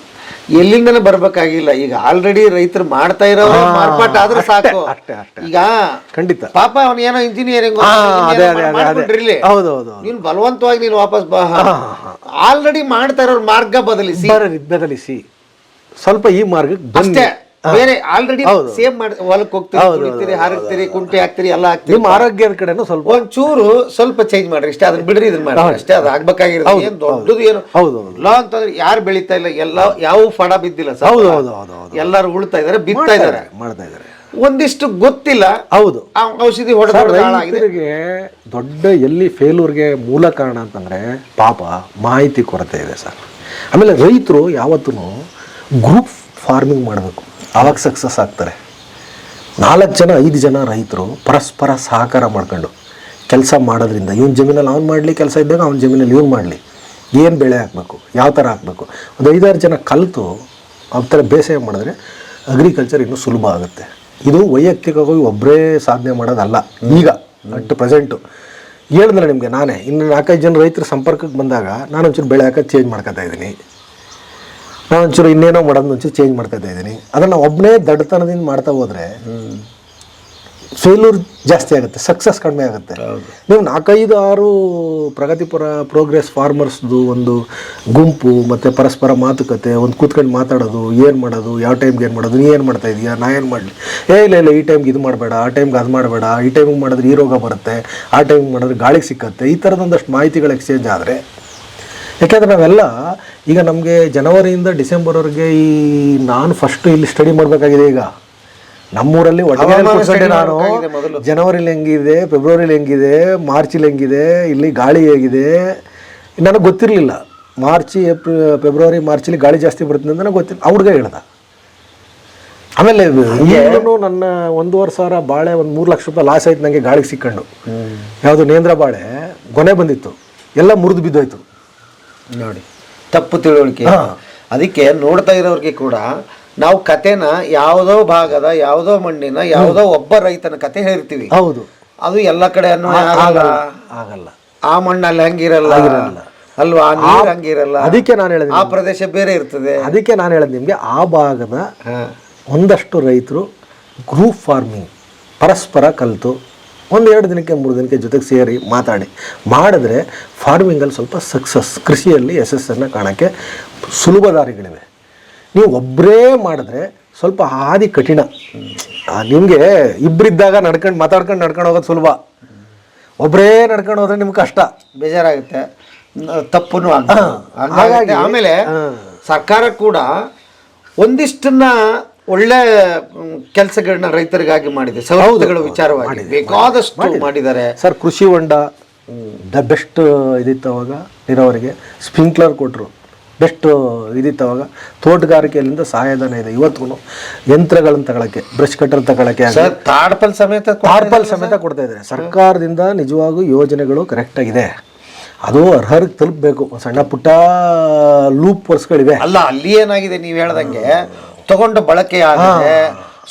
B: ಎಲ್ಲಿಂದನೂ ಬರ್ಬೇಕಾಗಿಲ್ಲ. ಈಗ ಆಲ್ರೆಡಿ ರೈತರು ಮಾಡ್ತಾ ಇರೋ ಮಾರ್ಪಾಟ ಆದ್ರೆ ಸಾಕು.
A: ಅಷ್ಟೇ, ಅಷ್ಟೇ.
B: ಈಗ
A: ಖಂಡಿತ.
B: ಪಾಪ ಅವನು ಏನೋ ಇಂಜಿನಿಯರಿಂಗ್.
A: ಹೌದು, ಹೌದು.
B: ನೀನು ಬಲವಂತವಾಗಿ ನೀನು ವಾಪಸ್ ಬಾ. ಆಲ್ರೆಡಿ ಮಾಡ್ತಾ ಇರೋ ಮಾರ್ಗ ಬದಲಿಸಿ.
A: ಬದಲಿಸಿ. ಸ್ವಲ್ಪ ಈ ಮಾರ್ಗಕ್ಕೆ
B: ಬಂದೆ ಬೇರೆ ಆಲ್ರೆಡಿ ಸೇವ್ ಮಾಡಿ ಹೊಲಕ್ಕೆ ಹೋಗ್ತೀರಿ ಕುಡಿತೀರಿ ಹಾರಕ್ತೀರಿ ಕುಂಟೆ ಹಾಕ್ತೀರಿ ಎಲ್ಲ ಹಾಕ್ತೀರಿ.
A: ನಿಮ್ಮ ಆರೋಗ್ಯದ ಕಡೆನೂ ಸ್ವಲ್ಪ
B: ಒಂಚೂರು ಚೂರು ಸ್ವಲ್ಪ ಚೇಂಜ್ ಮಾಡ್ರಿ ಇಷ್ಟೇ ಅದನ್ನ ಬಿಡ್ರಿ ಇದನ್ನ ಮಾಡ್ರಿ ಅಷ್ಟೇ ಅದು ಆಗ್ಬೇಕಾಗಿರೋದು. ಏನ್ ದೊಡ್ಡದು ಏನು?
A: ಹೌದು.
B: ಲಾ ಅಂತಂದ್ರೆ ಯಾರು ಬೆಳೀತಾ ಇಲ್ಲ ಎಲ್ಲ ಯಾವ ಫಡ ಬಿದ್ದಿಲ್ಲ ಸರ್.
A: ಹೌದು ಹೌದು ಹೌದು ಹೌದು
B: ಎಲ್ಲರೂ ಉಳ್ತಾ ಇದಾರೆ ಬಿತ್ತಾ ಇದಾರೆ
A: ಮಾಡ್ತಾ ಇದ್ದಾರೆ.
B: ಒಂದಿಷ್ಟು ಗೊತ್ತಿಲ್ಲ.
A: ಹೌದು.
B: ಆ ಔಷಧಿ ಹೊಡೆದ್ರಿಗೆ
A: ರೈತರಿಗೆ ದೊಡ್ಡ ಎಲ್ಲಿ ಫೇಲೂರ್ಗೆ ಮೂಲ ಕಾರಣ ಅಂತಂದ್ರೆ ಪಾಪ ಮಾಹಿತಿ ಕೊರತೆ ಇದೆ ಸರ್. ಆಮೇಲೆ ರೈತರು ಯಾವತ್ತೂ ಗ್ರೂಪ್ ಫಾರ್ಮಿಂಗ್ ಮಾಡಬೇಕು. ಆವಾಗ ಸಕ್ಸಸ್ ಆಗ್ತಾರೆ. ನಾಲ್ಕು ಜನ, ಐದು ಜನ ರೈತರು ಪರಸ್ಪರ ಸಹಕಾರ ಮಾಡ್ಕೊಂಡು ಕೆಲಸ ಮಾಡೋದ್ರಿಂದ, ಇವನ್ ಜಮೀನಲ್ಲಿ ಅವ್ನು ಮಾಡಲಿ ಕೆಲಸ ಇದ್ದಾಗ ಅವ್ನ ಜಮೀನಲ್ಲಿ ಇವ್ನು ಮಾಡಲಿ. ಏನು ಬೆಳೆ ಹಾಕಬೇಕು? ಯಾವ ಥರ ಹಾಕಬೇಕು? ಒಂದು ಐದಾರು ಜನ ಕಲಿತು ಅವ್ರ ಥರ ಬೇಸಾಯ ಮಾಡಿದ್ರೆ ಅಗ್ರಿಕಲ್ಚರ್ ಇನ್ನೂ ಸುಲಭ ಆಗುತ್ತೆ. ಇದು ವೈಯಕ್ತಿಕವಾಗಿ ಒಬ್ಬರೇ ಸಾಧನೆ ಮಾಡೋದಲ್ಲ. ಈಗ ಅಟ್ ಪ್ರೆಸೆಂಟು ಹೇಳಿದ್ರೆ ನಿಮಗೆ ನಾನೇ, ಇನ್ನು ನಾಲ್ಕೈದು ಜನ ರೈತರ ಸಂಪರ್ಕಕ್ಕೆ ಬಂದಾಗ ನಾನು ಒಂಚೂರು ಬೆಳೆ ಹಾಕೋದು ಚೇಂಜ್ ಮಾಡ್ಕೊತಾ ಇದ್ದೀನಿ. ನಾನು ಒಂಚೂರು ಇನ್ನೇನೋ ಮಾಡೋದು ಒಂಚೂರು ಚೇಂಜ್ ಮಾಡ್ತಾ ಇದ್ದೀನಿ ಅದನ್ನು ಒಬ್ಬನೇ ದಡ್ಡತನದಿಂದ ಮಾಡ್ತಾ ಹೋದರೆ ಫೇಲ್ಯೂರ್ ಜಾಸ್ತಿ ಆಗುತ್ತೆ ಸಕ್ಸಸ್ ಕಡಿಮೆ ಆಗುತ್ತೆ. ನೀವು ನಾಲ್ಕೈದು ಆರು ಪ್ರಗತಿಪರ ಪ್ರೋಗ್ರೆಸ್ ಫಾರ್ಮರ್ಸ್ದು ಒಂದು ಗುಂಪು ಮತ್ತು ಪರಸ್ಪರ ಮಾತುಕತೆ ಒಂದು ಕೂತ್ಕೊಂಡು ಮಾತಾಡೋದು ಏನು ಮಾಡೋದು ಯಾವ ಟೈಮ್ಗೆ ಏನು ಮಾಡೋದು ನೀ ಏನು ಮಾಡ್ತಾ ಇದೀಯಾ ನಾ ಏನು ಮಾಡಲಿ? ಏ ಇಲ್ಲ ಇಲ್ಲ ಈ ಟೈಮ್ಗೆ ಇದು ಮಾಡಬೇಡ ಆ ಟೈಮ್ಗೆ ಅದು ಮಾಡಬೇಡ ಈ ಟೈಮಿಗೆ ಮಾಡಿದ್ರೆ ಈ ರೋಗ ಬರುತ್ತೆ ಆ ಟೈಮಿಗೆ ಮಾಡಿದ್ರೆ ಗಾಳಿಗೆ ಸಿಕ್ಕತ್ತೆ ಈ ಥರದೊಂದಷ್ಟು ಮಾಹಿತಿಗಳು ಎಕ್ಸ್ಚೇಂಜ್ ಆದರೆ ಯಾಕೆಂದರೆ ನಾವೆಲ್ಲ ಈಗ ನಮಗೆ ಜನವರಿಯಿಂದ ಡಿಸೆಂಬರ್ವರೆಗೆ ಈ ನಾನು ಫಸ್ಟ್ ಇಲ್ಲಿ ಸ್ಟಡಿ ಮಾಡಬೇಕಾಗಿದೆ ಈಗ. ನಮ್ಮೂರಲ್ಲಿ ಒಟ್ಟಿಗೆ ನಾನು. ಜನವರಿಲಿ ಹೆಂಗಿದೆ ಫೆಬ್ರವರಿಲಿ ಹೆಂಗಿದೆ ಮಾರ್ಚಲ್ಲಿ ಹೆಂಗಿದೆ ಇಲ್ಲಿ ಗಾಳಿ ಹೇಗಿದೆ ನನಗೆ ಗೊತ್ತಿರಲಿಲ್ಲ. ಮಾರ್ಚ್ ಏಪ್ರಿಲ್ ಫೆಬ್ರವರಿ ಮಾರ್ಚಲ್ಲಿ ಗಾಳಿ ಜಾಸ್ತಿ ಬರುತ್ತೆ ಅಂತ ನನಗೆ ಗೊತ್ತಿಲ್ಲ ಹುಡುಗ ಹೇಳ್ದ. ಆಮೇಲೆ ನನ್ನ ಒಂದೂವರೆ ಸಾವಿರ ಬಾಳೆ ಒಂದು ಮೂರು ಲಕ್ಷ ರೂಪಾಯಿ ಲಾಸ್ ಆಯ್ತು ನನಗೆ ಗಾಳಿಗೆ ಸಿಕ್ಕೊಂಡು. ಯಾವುದು ನೇಂದ್ರ ಬಾಳೆ ಗೊನೆ ಬಂದಿತ್ತು. ಎಲ್ಲ ಮುರಿದು ಬಿದ್ದೋಯ್ತು.
B: ನೋಡಿ. ತಪ್ಪು ತಿಳುವಳಿಕೆ. ಅದಕ್ಕೆ ನೋಡ್ತಾ ಇರೋರಿಗೆ ಕೂಡ ನಾವು ಕತೆನ ಯಾವುದೋ ಭಾಗದ ಯಾವುದೋ ಮಣ್ಣಿನ ಯಾವುದೋ ಒಬ್ಬ ರೈತನ ಕತೆ ಹೇಳ್ತೀವಿ
A: ಹೌದು.
B: ಅದು ಎಲ್ಲ ಕಡೆ ಆಗಲ್ಲ. ಆ ಮಣ್ಣಲ್ಲಿ ಹಂಗಿರಲ್ಲ. ಅಲ್ವಾ? ನೀರು ಹಂಗಿರಲ್ಲ.
A: ಅದಕ್ಕೆ ನಾನು ಹೇಳಿದೆ
B: ಆ ಪ್ರದೇಶ ಬೇರೆ ಇರ್ತದೆ.
A: ಅದಕ್ಕೆ ನಾನು ಹೇಳಿದೆ ನಿಮಗೆ ಆ ಭಾಗದ ಒಂದಷ್ಟು ರೈತರು ಗ್ರೂಪ್ ಫಾರ್ಮಿಂಗ್ ಪರಸ್ಪರ ಕಲಿತು ಒಂದು ಎರಡು ದಿನಕ್ಕೆ ಮೂರು ದಿನಕ್ಕೆ ಜೊತೆಗೆ ಸೇರಿ ಮಾತಾಡಿ. ಮಾಡಿದ್ರೆ ಫಾರ್ಮಿಂಗಲ್ಲಿ ಸ್ವಲ್ಪ ಸಕ್ಸಸ್ ಕೃಷಿಯಲ್ಲಿ ಯಶಸ್ಸನ್ನು ಕಾಣೋಕ್ಕೆ ಸುಲಭ ದಾರಿಗಳಿವೆ ನೀವು ಒಬ್ಬರೇ ಮಾಡಿದ್ರೆ ಸ್ವಲ್ಪ ಹಾದಿ ಕಠಿಣ. ನಿಮಗೆ ಇಬ್ಬರಿದ್ದಾಗ ನಡ್ಕೊಂಡು ಮಾತಾಡ್ಕೊಂಡು ನಡ್ಕೊಂಡು ಹೋಗೋದು ಸುಲಭ. ಒಬ್ಬರೇ ನಡ್ಕೊಂಡು ಹೋದ್ರೆ ನಿಮ್ಗೆ ಕಷ್ಟ.
B: ಬೇಜಾರಾಗುತ್ತೆ. ತಪ್ಪು ಹಾಗಾಗಿ. ಆಮೇಲೆ ಸರ್ಕಾರ ಕೂಡ ಒಂದಿಷ್ಟನ್ನ ಒಳ್ಳೆ ಕೆಲಸಗಳನ್ನ ರೈತರಿಗಾಗಿ ಮಾಡಿದೆ. ಸೌಲಭ್ಯಗಳು ವಿಚಾರವಾಗಿ ಬೇಕಾದಷ್ಟು ಮಾಡಿದ್ದಾರೆ.
A: ಸರ್ ಕೃಷಿ ಹೊಂಡ ದ ಬೆಸ್ಟ್ ಇದಿತ್ತು ಅವಾಗ ನೀರಾವರಿಗೆ ಸ್ಪ್ರಿಂಕ್ಲರ್ ಕೊಟ್ಟರು ಬೆಸ್ಟ್ ಇದಿತ್ತು ಅವಾಗ. ತೋಟಗಾರಿಕೆಯಲ್ಲಿಂದ ಸಹಾಯಧನ ಇದೆ. ಇವತ್ತಿಗೂ ಯಂತ್ರಗಳನ್ನು ತಗೊಳಕ್ಕೆ ಬ್ರಷ್ ಕಟ್ಟರ್ ತಗೊಳಕ್ಕೆ
B: ಸರ್ ತಾಡ್ಪಲ್ ಸಮೇತ
A: ತಾಡ್ಪಲ್ ಸಮೇತ ಕೊಡ್ತಾ ಇದ್ದಾರೆ. ಸರ್ಕಾರದಿಂದ ನಿಜವಾಗೂ ಯೋಜನೆಗಳು ಕರೆಕ್ಟಾಗಿದೆ ಅದು ಅರ್ಹರಿಗೆ ತಲುಪಬೇಕು. ಸಣ್ಣ ಪುಟ್ಟ ಲೂಪ್ ವರ್ಸ್ಗಳಿವೆ.
B: ಅಲ್ಲ ಅಲ್ಲಿ ಏನಾಗಿದೆ ನೀವು ಹೇಳ್ದಂಗೆ? ತಗೊಂಡ ಬಳಕೆ ಆಗಿದೆ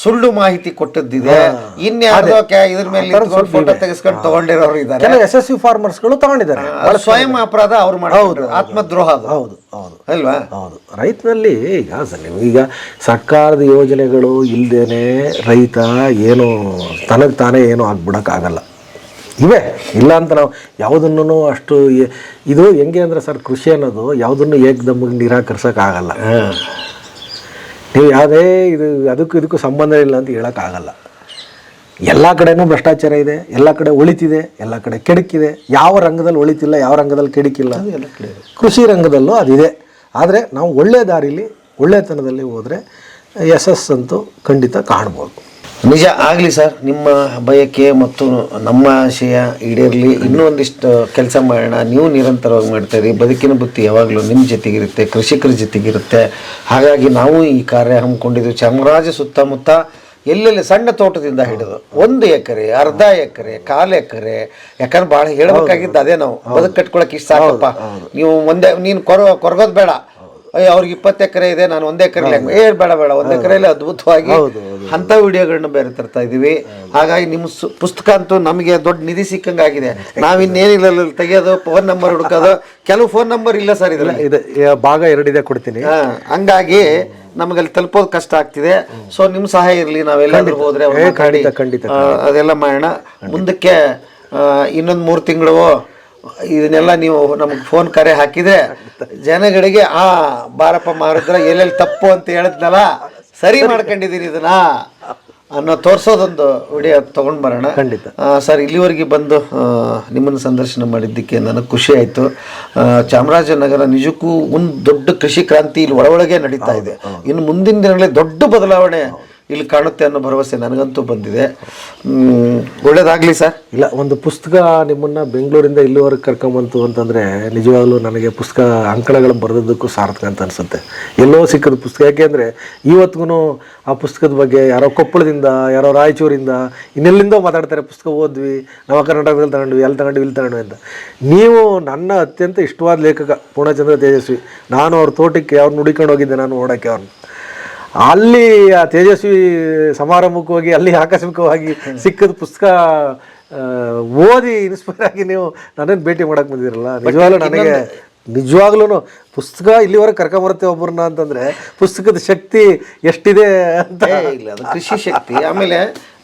B: ಸುಳ್ಳು ಮಾಹಿತಿ ಕೊಟ್ಟದ್ದಿದೆ. ಇನ್ಯಾರ್ದೋ ಕ್ಯಾ- ಇದ್ರ ಮೇಲೆ ಫೋಟೋ ತೆಗೆಸ್ಕೊಂಡು ತಗೊಂಡಿರೋರು ಇದ್ದಾರೆ.
A: ಯಶಸ್ವಿ ಫಾರ್ಮರ್ಸ್ಗಳು ಫಾರ್ಮರ್ಸ್ಗಳು ತಗೊಂಡಿದ್ದಾರೆ
B: ಸ್ವಯಂ ಅಪರಾಧ ಅವ್ರು ಮಾಡಿ ಆತ್ಮದ್ರೋಹ ಅದು.
A: ಹೌದು ಹೌದು.
B: ಅಲ್ವಾ?
A: ಹೌದು. ರೈತನಲ್ಲಿ ಈಗ ಸರ್ ಈಗ ಸರ್ಕಾರದ ಯೋಜನೆಗಳು ಇಲ್ಲದೇನೆ ರೈತ ಏನು ತನಗೆ ತಾನೇ ಏನು ಆಗ್ಬಿಡೋಕ್ಕಾಗಲ್ಲ. ಇವೆ. ಇಲ್ಲ ಅಂತ ನಾವು ಯಾವುದನ್ನು ಅಷ್ಟು ಇದು ಹೆಂಗೆ ಅಂದ್ರೆ ಸರ್ ಕೃಷಿ ಅನ್ನೋದು ಯಾವುದನ್ನು ನಿರಾಕರಿಸಕ್ ನಿರಾಕರಿಸೋಕ್ಕಾಗಲ್ಲ. ನೀವು ಯಾವುದೇ ಇದು ಅದಕ್ಕೂ ಇದಕ್ಕೂ ಸಂಬಂಧ ಇಲ್ಲ ಅಂತ ಹೇಳೋಕ್ಕಾಗಲ್ಲ. ಎಲ್ಲ ಕಡೆನೂ ಭ್ರಷ್ಟಾಚಾರ ಇದೆ ಎಲ್ಲ ಕಡೆ ಒಳಿತಿದೆ ಎಲ್ಲ ಕಡೆ ಕೆಡಕಿದೆ. ಯಾವ ರಂಗದಲ್ಲಿ ಒಳಿತಿಲ್ಲ ಯಾವ ರಂಗದಲ್ಲಿ ಕೆಡಕಿಲ್ಲ. ಕೃಷಿ ರಂಗದಲ್ಲೂ ಅದಿದೆ. ಆದರೆ ನಾವು ಒಳ್ಳೆಯ ದಾರಿಲಿ ಒಳ್ಳೆತನದಲ್ಲಿ ಹೋದರೆ ಯಶಸ್ಸಂತೂ ಖಂಡಿತ ಕಾಣ್ಬೋದು.
B: ನಿಜ ಆಗಲಿ ಸರ್ ನಿಮ್ಮ ಬಯಕೆ ಮತ್ತು ನಮ್ಮ ಆಶಯ ಈಡೇರಲಿ ಇನ್ನೂ ಒಂದಿಷ್ಟು ಕೆಲಸ ಮಾಡೋಣ. ನೀವು ನಿರಂತರವಾಗಿ ಮಾಡ್ತಾ ಇರಿ. ಬದುಕಿನ ಬುತ್ತಿ ಯಾವಾಗಲೂ ನಿಮ್ಮ ಜೊತೆಗಿರುತ್ತೆ ಕೃಷಿಕರ ಜೊತೆಗಿರುತ್ತೆ. ಹಾಗಾಗಿ ನಾವು ಈ ಕಾರ್ಯ ಹಮ್ಮಿಕೊಂಡಿದ್ದು ಚಾಮರಾಜ ಸುತ್ತಮುತ್ತ ಎಲ್ಲೆಲ್ಲಿ ಸಣ್ಣ ತೋಟದಿಂದ ಹಿಡಿದು ಒಂದು ಎಕರೆ ಅರ್ಧ ಎಕರೆ ಕಾಲು ಎಕರೆ ಯಾಕಂದ್ರೆ ಭಾಳ ಹೇಳಬೇಕಾಗಿದ್ದು ಅದೇ ನಾವು ಬದುಕು ಕಟ್ಕೊಳಕ್ಕೆ ಇಷ್ಟ ಸಾಕಪ್ಪ ನೀವು ಒಂದೇ ನೀನು ಕೊರ ಕೊರಗೋದು ಬೇಡ. ಅಯ್ಯೋ ಅವ್ರಿಗೆ ಇಪ್ಪತ್ತು ಎಕರೆ ಇದೆ ನಾನು ಒಂದೇ ಎಕರೆ ಏನು ಬೇಡ ಬೇಡ ಒಂದ್ ಎಕರೆಯಲ್ಲಿ ಅದ್ಭುತವಾಗಿ ಅಂಥ ವಿಡಿಯೋಗಳನ್ನ ಬೇರೆ ತರ್ತಾ ಇದೀವಿ ಹಾಗಾಗಿ ನಿಮ್ಮ ಸು- ಪುಸ್ತಕ ಅಂತೂ ನಮಗೆ ದೊಡ್ಡ ನಿಧಿ ಸಿಕ್ಕಂಗಾಗಿದೆ. ನಾವಿನ್ನೇನಿಲ್ಲ ತೆಗೆಯೋದು ಫೋನ್ ನಂಬರ್ ಹುಡುಕೋದು. ಕೆಲವು ಫೋನ್ ನಂಬರ್ ಇಲ್ಲ ಸರ್ ಇದ್ರಲ್ಲಿ.
A: ಇದೆ ಭಾಗ ಎರಡಿದೆ ಕೊಡ್ತೀನಿ.
B: ಹಂಗಾಗಿ ನಮಗಲ್ಲಿ ತಲುಪೋದು ಕಷ್ಟ ಆಗ್ತಿದೆ. ಸೊ ನಿಮ್ಮ ಸಹಾಯ ಇರಲಿ ನಾವೆಲ್ಲಾದ್ರೂ ಹೋದ್ರೆ ಅದೆಲ್ಲ ಮಾಡೋಣ. ಮುಂದಕ್ಕೆ ಇನ್ನೊಂದು ಮೂರು ತಿಂಗಳು ಇದನ್ನೆಲ್ಲ ನೀವು ನಮಗೆ ಫೋನ್ ಕರೆ ಹಾಕಿದ್ರೆ ಜನಗಳಿಗೆ ಆ ಬಾರಪ್ಪ ಮಾರುದ್ರ ಎಲ್ಲೆಲ್ಲಿ ತಪ್ಪು ಅಂತ ಹೇಳಿದ್ನಲ್ಲ ಸರಿ ಮಾಡ್ಕೊಂಡಿದ್ದೀನಿ ಇದನ್ನ ಅನ್ನೋ ತೋರ್ಸೋದೊಂದು ವಿಡಿಯೋ ತಗೊಂಡ್ ಬರೋಣ.
A: ಖಂಡಿತ.
B: ಸರ್ ಇಲ್ಲಿವರೆಗೆ ಬಂದು ನಿಮ್ಮನ್ನು ಸಂದರ್ಶನ ಮಾಡಿದ್ದಕ್ಕೆ ನನಗೆ ಖುಷಿ ಆಯಿತು. ಚಾಮರಾಜನಗರ ನಿಜಕ್ಕೂ ಒಂದು ದೊಡ್ಡ ಕೃಷಿ ಕ್ರಾಂತಿ ಇಲ್ಲಿ ಒಳಗೆ ನಡೀತಾ ಇದೆ. ಇನ್ನು ಮುಂದಿನ ದಿನಗಳಲ್ಲಿ ದೊಡ್ಡ ಬದಲಾವಣೆ ಇಲ್ಲಿ ಕಾಣುತ್ತೆ ಅನ್ನೋ ಭರವಸೆ ನನಗಂತೂ ಬಂದಿದೆ. ಒಳ್ಳೇದಾಗಲಿ ಸರ್.
A: ಇಲ್ಲ, ಒಂದು ಪುಸ್ತಕ ನಿಮ್ಮನ್ನ ಬೆಂಗಳೂರಿಂದ ಇಲ್ಲಿವರೆಗೆ ಕರ್ಕೊಂಬಂತು ಅಂತಂದ್ರೆ ನಿಜವಾಗ್ಲೂ ನನಗೆ ಪುಸ್ತಕ ಅಂಕಣಗಳು ಬರೆದದ್ದಕ್ಕೂ ಸಾರ್ಥಕ ಅಂತ ಅನ್ಸುತ್ತೆ. ಎಲ್ಲೋ ಸಿಕ್ಕದ ಪುಸ್ತಕ. ಯಾಕೆಂದ್ರೆ ಇವತ್ತಿಗೂ ಆ ಪುಸ್ತಕದ ಬಗ್ಗೆ ಯಾರೋ ಕೊಪ್ಪಳದಿಂದ, ಯಾರೋ ರಾಯಚೂರಿಂದ, ಇನ್ನೆಲ್ಲಿಂದೋ ಮಾತಾಡ್ತಾರೆ, ಪುಸ್ತಕ ಓದ್ವಿ, ನಾವು ಕರ್ನಾಟಕದಲ್ಲಿ ತಗೊಂಡ್ವಿ ಎಲ್ಲಿ ತಗೊಂಡ್ವಿ, ಇಲ್ಲಿ ತಗೊಂಡ್ವಿ ಅಂತ. ನೀವು ನನ್ನ ಅತ್ಯಂತ ಇಷ್ಟವಾದ ಲೇಖಕ ಪೂರ್ಣಚಂದ್ರ ತೇಜಸ್ವಿ. ನಾನು ಅವ್ರ ತೋಟಕ್ಕೆ ಅವ್ರನ್ನ ನುಡಿಕೊಂಡು ಹೋಗಿದ್ದೆ ನಾನು ಓಡೋಕ್ಕೆ ಅವ್ರನ್ನ. ಅಲ್ಲಿ ಆ ತೇಜಸ್ವಿ ಸಮಾರಂಭಕ್ಕೆ ಹೋಗಿ ಅಲ್ಲಿ ಆಕಸ್ಮಿಕವಾಗಿ ಸಿಕ್ಕದ ಪುಸ್ತಕ ಓದಿ ಇನ್ಸ್ಪೈರ್ ಆಗಿ ನೀವು ನನ್ನನ್ನು ಭೇಟಿ ಮಾಡಕ್ ಬಂದಿರಲ್ಲ ನಿಜವಾಗ್ಲೂ ನನಗೆ ನಿಜವಾಗ್ಲೂ ಪುಸ್ತಕ ಇಲ್ಲಿವರೆಗೆ ಕರ್ಕೊಂಬರುತ್ತೆ ಒಬ್ಬರನ್ನ ಅಂತಂದ್ರೆ ಪುಸ್ತಕದ ಶಕ್ತಿ ಎಷ್ಟಿದೆ ಅಂತ.
B: ಇಲ್ಲ ಅದು ಕೃಷಿ ಶಕ್ತಿ. ಆಮೇಲೆ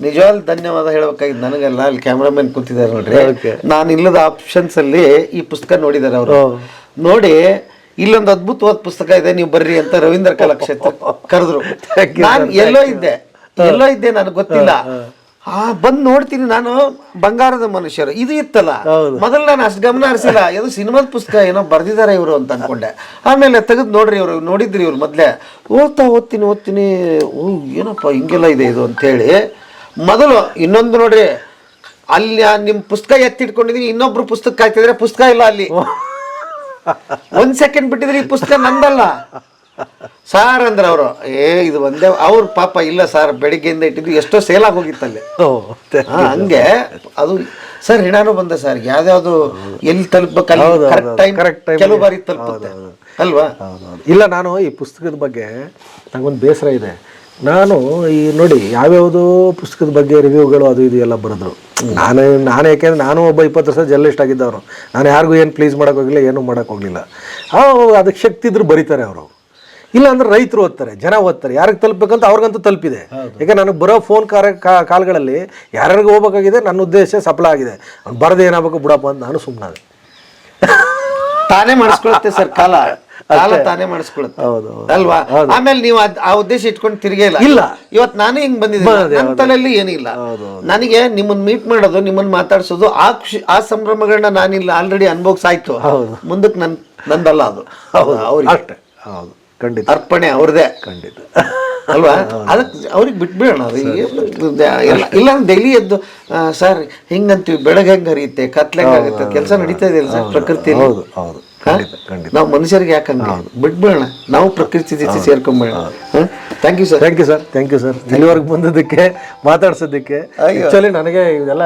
B: ನಿಜವಾದ ಧನ್ಯವಾದ ಹೇಳ್ಬೇಕಾಗಿದ್ದು ನನಗೆಲ್ಲ ಅಲ್ಲಿ ಕ್ಯಾಮ್ರಾಮನ್ ಕೂತಿದ್ದಾರೆ ನೋಡ್ರಿ. ನಾನು ಇಲ್ಲದ ಆಪ್ಷನ್ಸ್ ಅಲ್ಲಿ ಈ ಪುಸ್ತಕ ನೋಡಿದ್ದಾರೆ ಅವರು. ನೋಡಿ ಇಲ್ಲೊಂದು ಅದ್ಭುತವಾದ ಪುಸ್ತಕ ಇದೆ ನೀವು ಬರ್ರಿ ಅಂತ ರವೀಂದ್ರ ಕಲಾಕ್ಷೇತ್ರ ಕರೆದ್ರು. ನಾನು ಎಲ್ಲೋ ಇದ್ದೆ ಎಲ್ಲೋ ಇದ್ದೆ ನನಗೆ ಗೊತ್ತಿಲ್ಲ. ಆ ಬಂದ್ ನೋಡ್ತೀನಿ ನಾನು ಬಂಗಾರದ ಮನುಷ್ಯರು. ಇದು ಇತ್ತಲ್ಲ? ಮೊದಲು ನಾನು ಅಷ್ಟು ಗಮನ ಹರಿಸಿಲ್ಲ. ಇದು ಸಿನಿಮಾದ ಪುಸ್ತಕ ಏನೋ ಬರ್ದಿದ್ದಾರೆ ಇವರು ಅಂತ ಅನ್ಕೊಂಡೆ. ಆಮೇಲೆ ತೆಗೆದು ನೋಡ್ರಿ ಇವರು ನೋಡಿದ್ರಿ ಇವ್ರು ಮೊದಲೇ. ಓದ್ತಾ ಓದ್ತೀನಿ ಓದ್ತೀನಿ. ಓ ಏನಪ್ಪ ಹಿಂಗೆಲ್ಲ ಇದೆ ಇದು ಅಂತೇಳಿ. ಮೊದಲು ಇನ್ನೊಂದು ನೋಡ್ರಿ ಅಲ್ಲಿ ನಿಮ್ಮ ನಿಮ್ ಪುಸ್ತಕ ಎತ್ತಿಟ್ಕೊಂಡಿದೀನಿ ಇನ್ನೊಬ್ರು ಪುಸ್ತಕ ಕಾಯ್ತಿದ್ರೆ ಪುಸ್ತಕ ಇಲ್ಲ ಅಲ್ಲಿ. ಒಂದ್ ಸೆಕೆಂಡ್ ಬಿಟ್ಟಿದ್ರೆ ಈ ಪುಸ್ತಕ ನಂದಲ್ಲ. ಸಾರ್ ಅಂದ್ರೆ ಅವರು ಏ ಇದು ಒಂದೇ ಅವ್ರ ಪಾಪ ಇಲ್ಲ ಸರ್ ಬೆಳಿಗ್ಗೆಯಿಂದ ಇಟ್ಟಿದ್ದು ಎಷ್ಟೋ ಸೇಲ್ ಆಗೋಗಿತ್ತಲ್ಲಿ ಹಂಗೆ ಅದು ಸರ್ ಹಿಣಾನು ಬಂದ ಸರ್ ಯಾವ್ದಾವ್ದು ಎಲ್ಲಿ ತಲುಪಬೇಕು ಕೆಲವು ಬಾರಿ ತಲುಪುತ್ತೆ ಅಲ್ವಾ?
A: ಇಲ್ಲ ನಾನು ಈ ಪುಸ್ತಕದ ಬಗ್ಗೆ ನಂಗೊಂದು ಬೇಸರ ಇದೆ. ನಾನು ಈ ನೋಡಿ ಯಾವ್ಯಾವುದೋ ಪುಸ್ತಕದ ಬಗ್ಗೆ ರಿವ್ಯೂಗಳು ಅದು ಇದು ಎಲ್ಲ ಬರೆದ್ರು. ನಾನು ನಾನು ಯಾಕೆಂದ್ರೆ ನಾನು ಒಬ್ಬ ಇಪ್ಪತ್ತು ವರ್ಷ ಜರ್ನಲಿಸ್ಟ್ ಆಗಿದ್ದವರು. ನಾನು ಯಾರಿಗೂ ಏನು ಪ್ಲೀಸ್ ಮಾಡೋಕೆ ಹೋಗಿಲ್ಲ ಏನೂ ಮಾಡೋಕೆ ಹೋಗಲಿಲ್ಲ. ಅದಕ್ಕೆ ಶಕ್ತಿ ಇದ್ರು ಬರೀತಾರೆ ಅವರು. ಇಲ್ಲ ಅಂದ್ರೆ ರೈತರು ಓದ್ತಾರೆ ಜನ ಓದ್ತಾರೆ. ಯಾರಿಗೆ ತಲುಪಬೇಕಂತ ಅವ್ರಿಗಂತೂ ತಲುಪಿದೆ. ಯಾಕೆ ನನಗೆ ಬರೋ ಫೋನ್ ಕಾರ ಕಾ- ಕಾಲ್ಗಳಲ್ಲಿ ಯಾರ್ಯಾರಿಗೆ ಹೋಗ್ಬೇಕಾಗಿದೆ ನನ್ನ ಉದ್ದೇಶ ಸಫಲ ಆಗಿದೆ. ಅವ್ನು ಬರದೇನಾಗಬೇಕು ಬಿಡಪ್ಪ ಅಂತ ನಾನು ಸುಮ್ಮನಾದೆ
B: ತಾನೇ ಮಾಡಿಸ್ಕೊಳುತ್ತೆ ಸರ್ ಕಾಲ. ಕಾಲ ತಾನೇ ಮಾಡಿಸ್ಕೊಳುತ್ತೆ
A: ಹೌದು,
B: ಅಲ್ವಾ? ಆಮೇಲೆ ನೀವು ಆ ಉದ್ದೇಶ ಇಟ್ಕೊಂಡು ತಿರುಗೇ ಇಲ್ಲ.
A: ಇಲ್ಲ.
B: ಇವತ್ ನಾನು ಹಿಂಗ್ ಬಂದಿದ್ದೀನಿ. ನನ್ನ ತಲೆಯಲ್ಲಿ ಏನಿಲ್ಲ ನನಗೆ ನಿಮ್ಮನ್ನ ಮೀಟ್ ಮಾಡೋದು ನಿಮ್ಮನ್ನ ಮಾತಾಡ್ಸೋದು ಆ ಖುಷಿ ಆ ಸಂಭ್ರಮಗಳನ್ನ ನಾನಿಲ್ಲ ಆಲ್ರೆಡಿ ಅನ್ಭೋಗ್ಸಾಯ್ತು ಮುಂದಕ್ಕೆ ನನ್ ನಂದಲ್ಲ ಅದು. ಅವ್ರಿಗೆ.
A: ಅಷ್ಟೇ. ಹೌದು. ಖಂಡಿತ.
B: ಅರ್ಪಣೆ ಅವ್ರದೇ
A: ಖಂಡಿತ.
B: ಅಲ್ವಾ? ಅದಕ್ಕೆ ಅವ್ರಿಗೆ ಬಿಟ್ಬಿಡೋಣ ಅದು. ಇಲ್ಲ ಡೈಲಿ ಎದ್ದು ಸರ್ ಹಿಂಗಂತೀವಿ ಬೆಳಗ್ಗೆ ಹೆಂಗ್ ಹರಿಯುತ್ತೆ ಕತ್ಲೆ ಹೆಂಗಾಗುತ್ತೆ ಕೆಲಸ ನಡೀತಾ ಇದೆಯಲ್ಲ ಸರ್ ಪ್ರಕೃತಿಯಲ್ಲಿ?
A: ಹೌದು ಹೌದು.
B: ನಾವು ಮನುಷ್ಯರಿಗೆ ಯಾಕೆ ಹಂಗೆ? ಬಿಟ್ಬಿಡೋಣ. ನಾವು ಪ್ರಕೃತಿ ಜೊತೆ ಸೇರ್ಕೊಂಬೇಡ thank you sir
A: thank you sir thank you sir ಇಲ್ಲಿವರೆಗೆ ಬಂದದಕ್ಕೆ ಮಾತಾಡ್ಸೋದಕ್ಕೆ ಆ್ಯಕ್ಚುಲಿ ನನಗೆ ಇದೆಲ್ಲ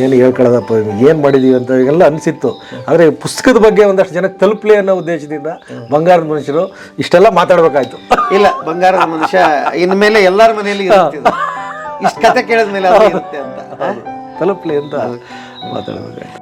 A: ಏನು ಹೇಳ್ಕೊಳ್ಳೋದಪ್ಪ ಏನು ಮಾಡಿದೀವಿ ಅಂತ ಎಲ್ಲ ಅನಿಸಿತ್ತು. ಆದರೆ ಪುಸ್ತಕದ ಬಗ್ಗೆ ಒಂದಷ್ಟು ಜನಕ್ಕೆ ತಲುಪಲಿ ಅನ್ನೋ ಉದ್ದೇಶದಿಂದ ಬಂಗಾರದ ಮನುಷ್ಯರು ಇಷ್ಟೆಲ್ಲ ಮಾತಾಡಬೇಕಾಯ್ತು.
B: ಇಲ್ಲ ಬಂಗಾರದ ಮನುಷ್ಯ ಇನ್ಮೇಲೆ ಎಲ್ಲರ ಮನೆಯಲ್ಲಿ ಇಷ್ಟು ಕತೆ ಕೇಳಿದ ಮೇಲೆ ಇರುತ್ತೆ ಅಂತ.
A: ತಲುಪಲಿ ಅಂತ ಮಾತಾಡ್ಬೇಕಾಯ್ತು.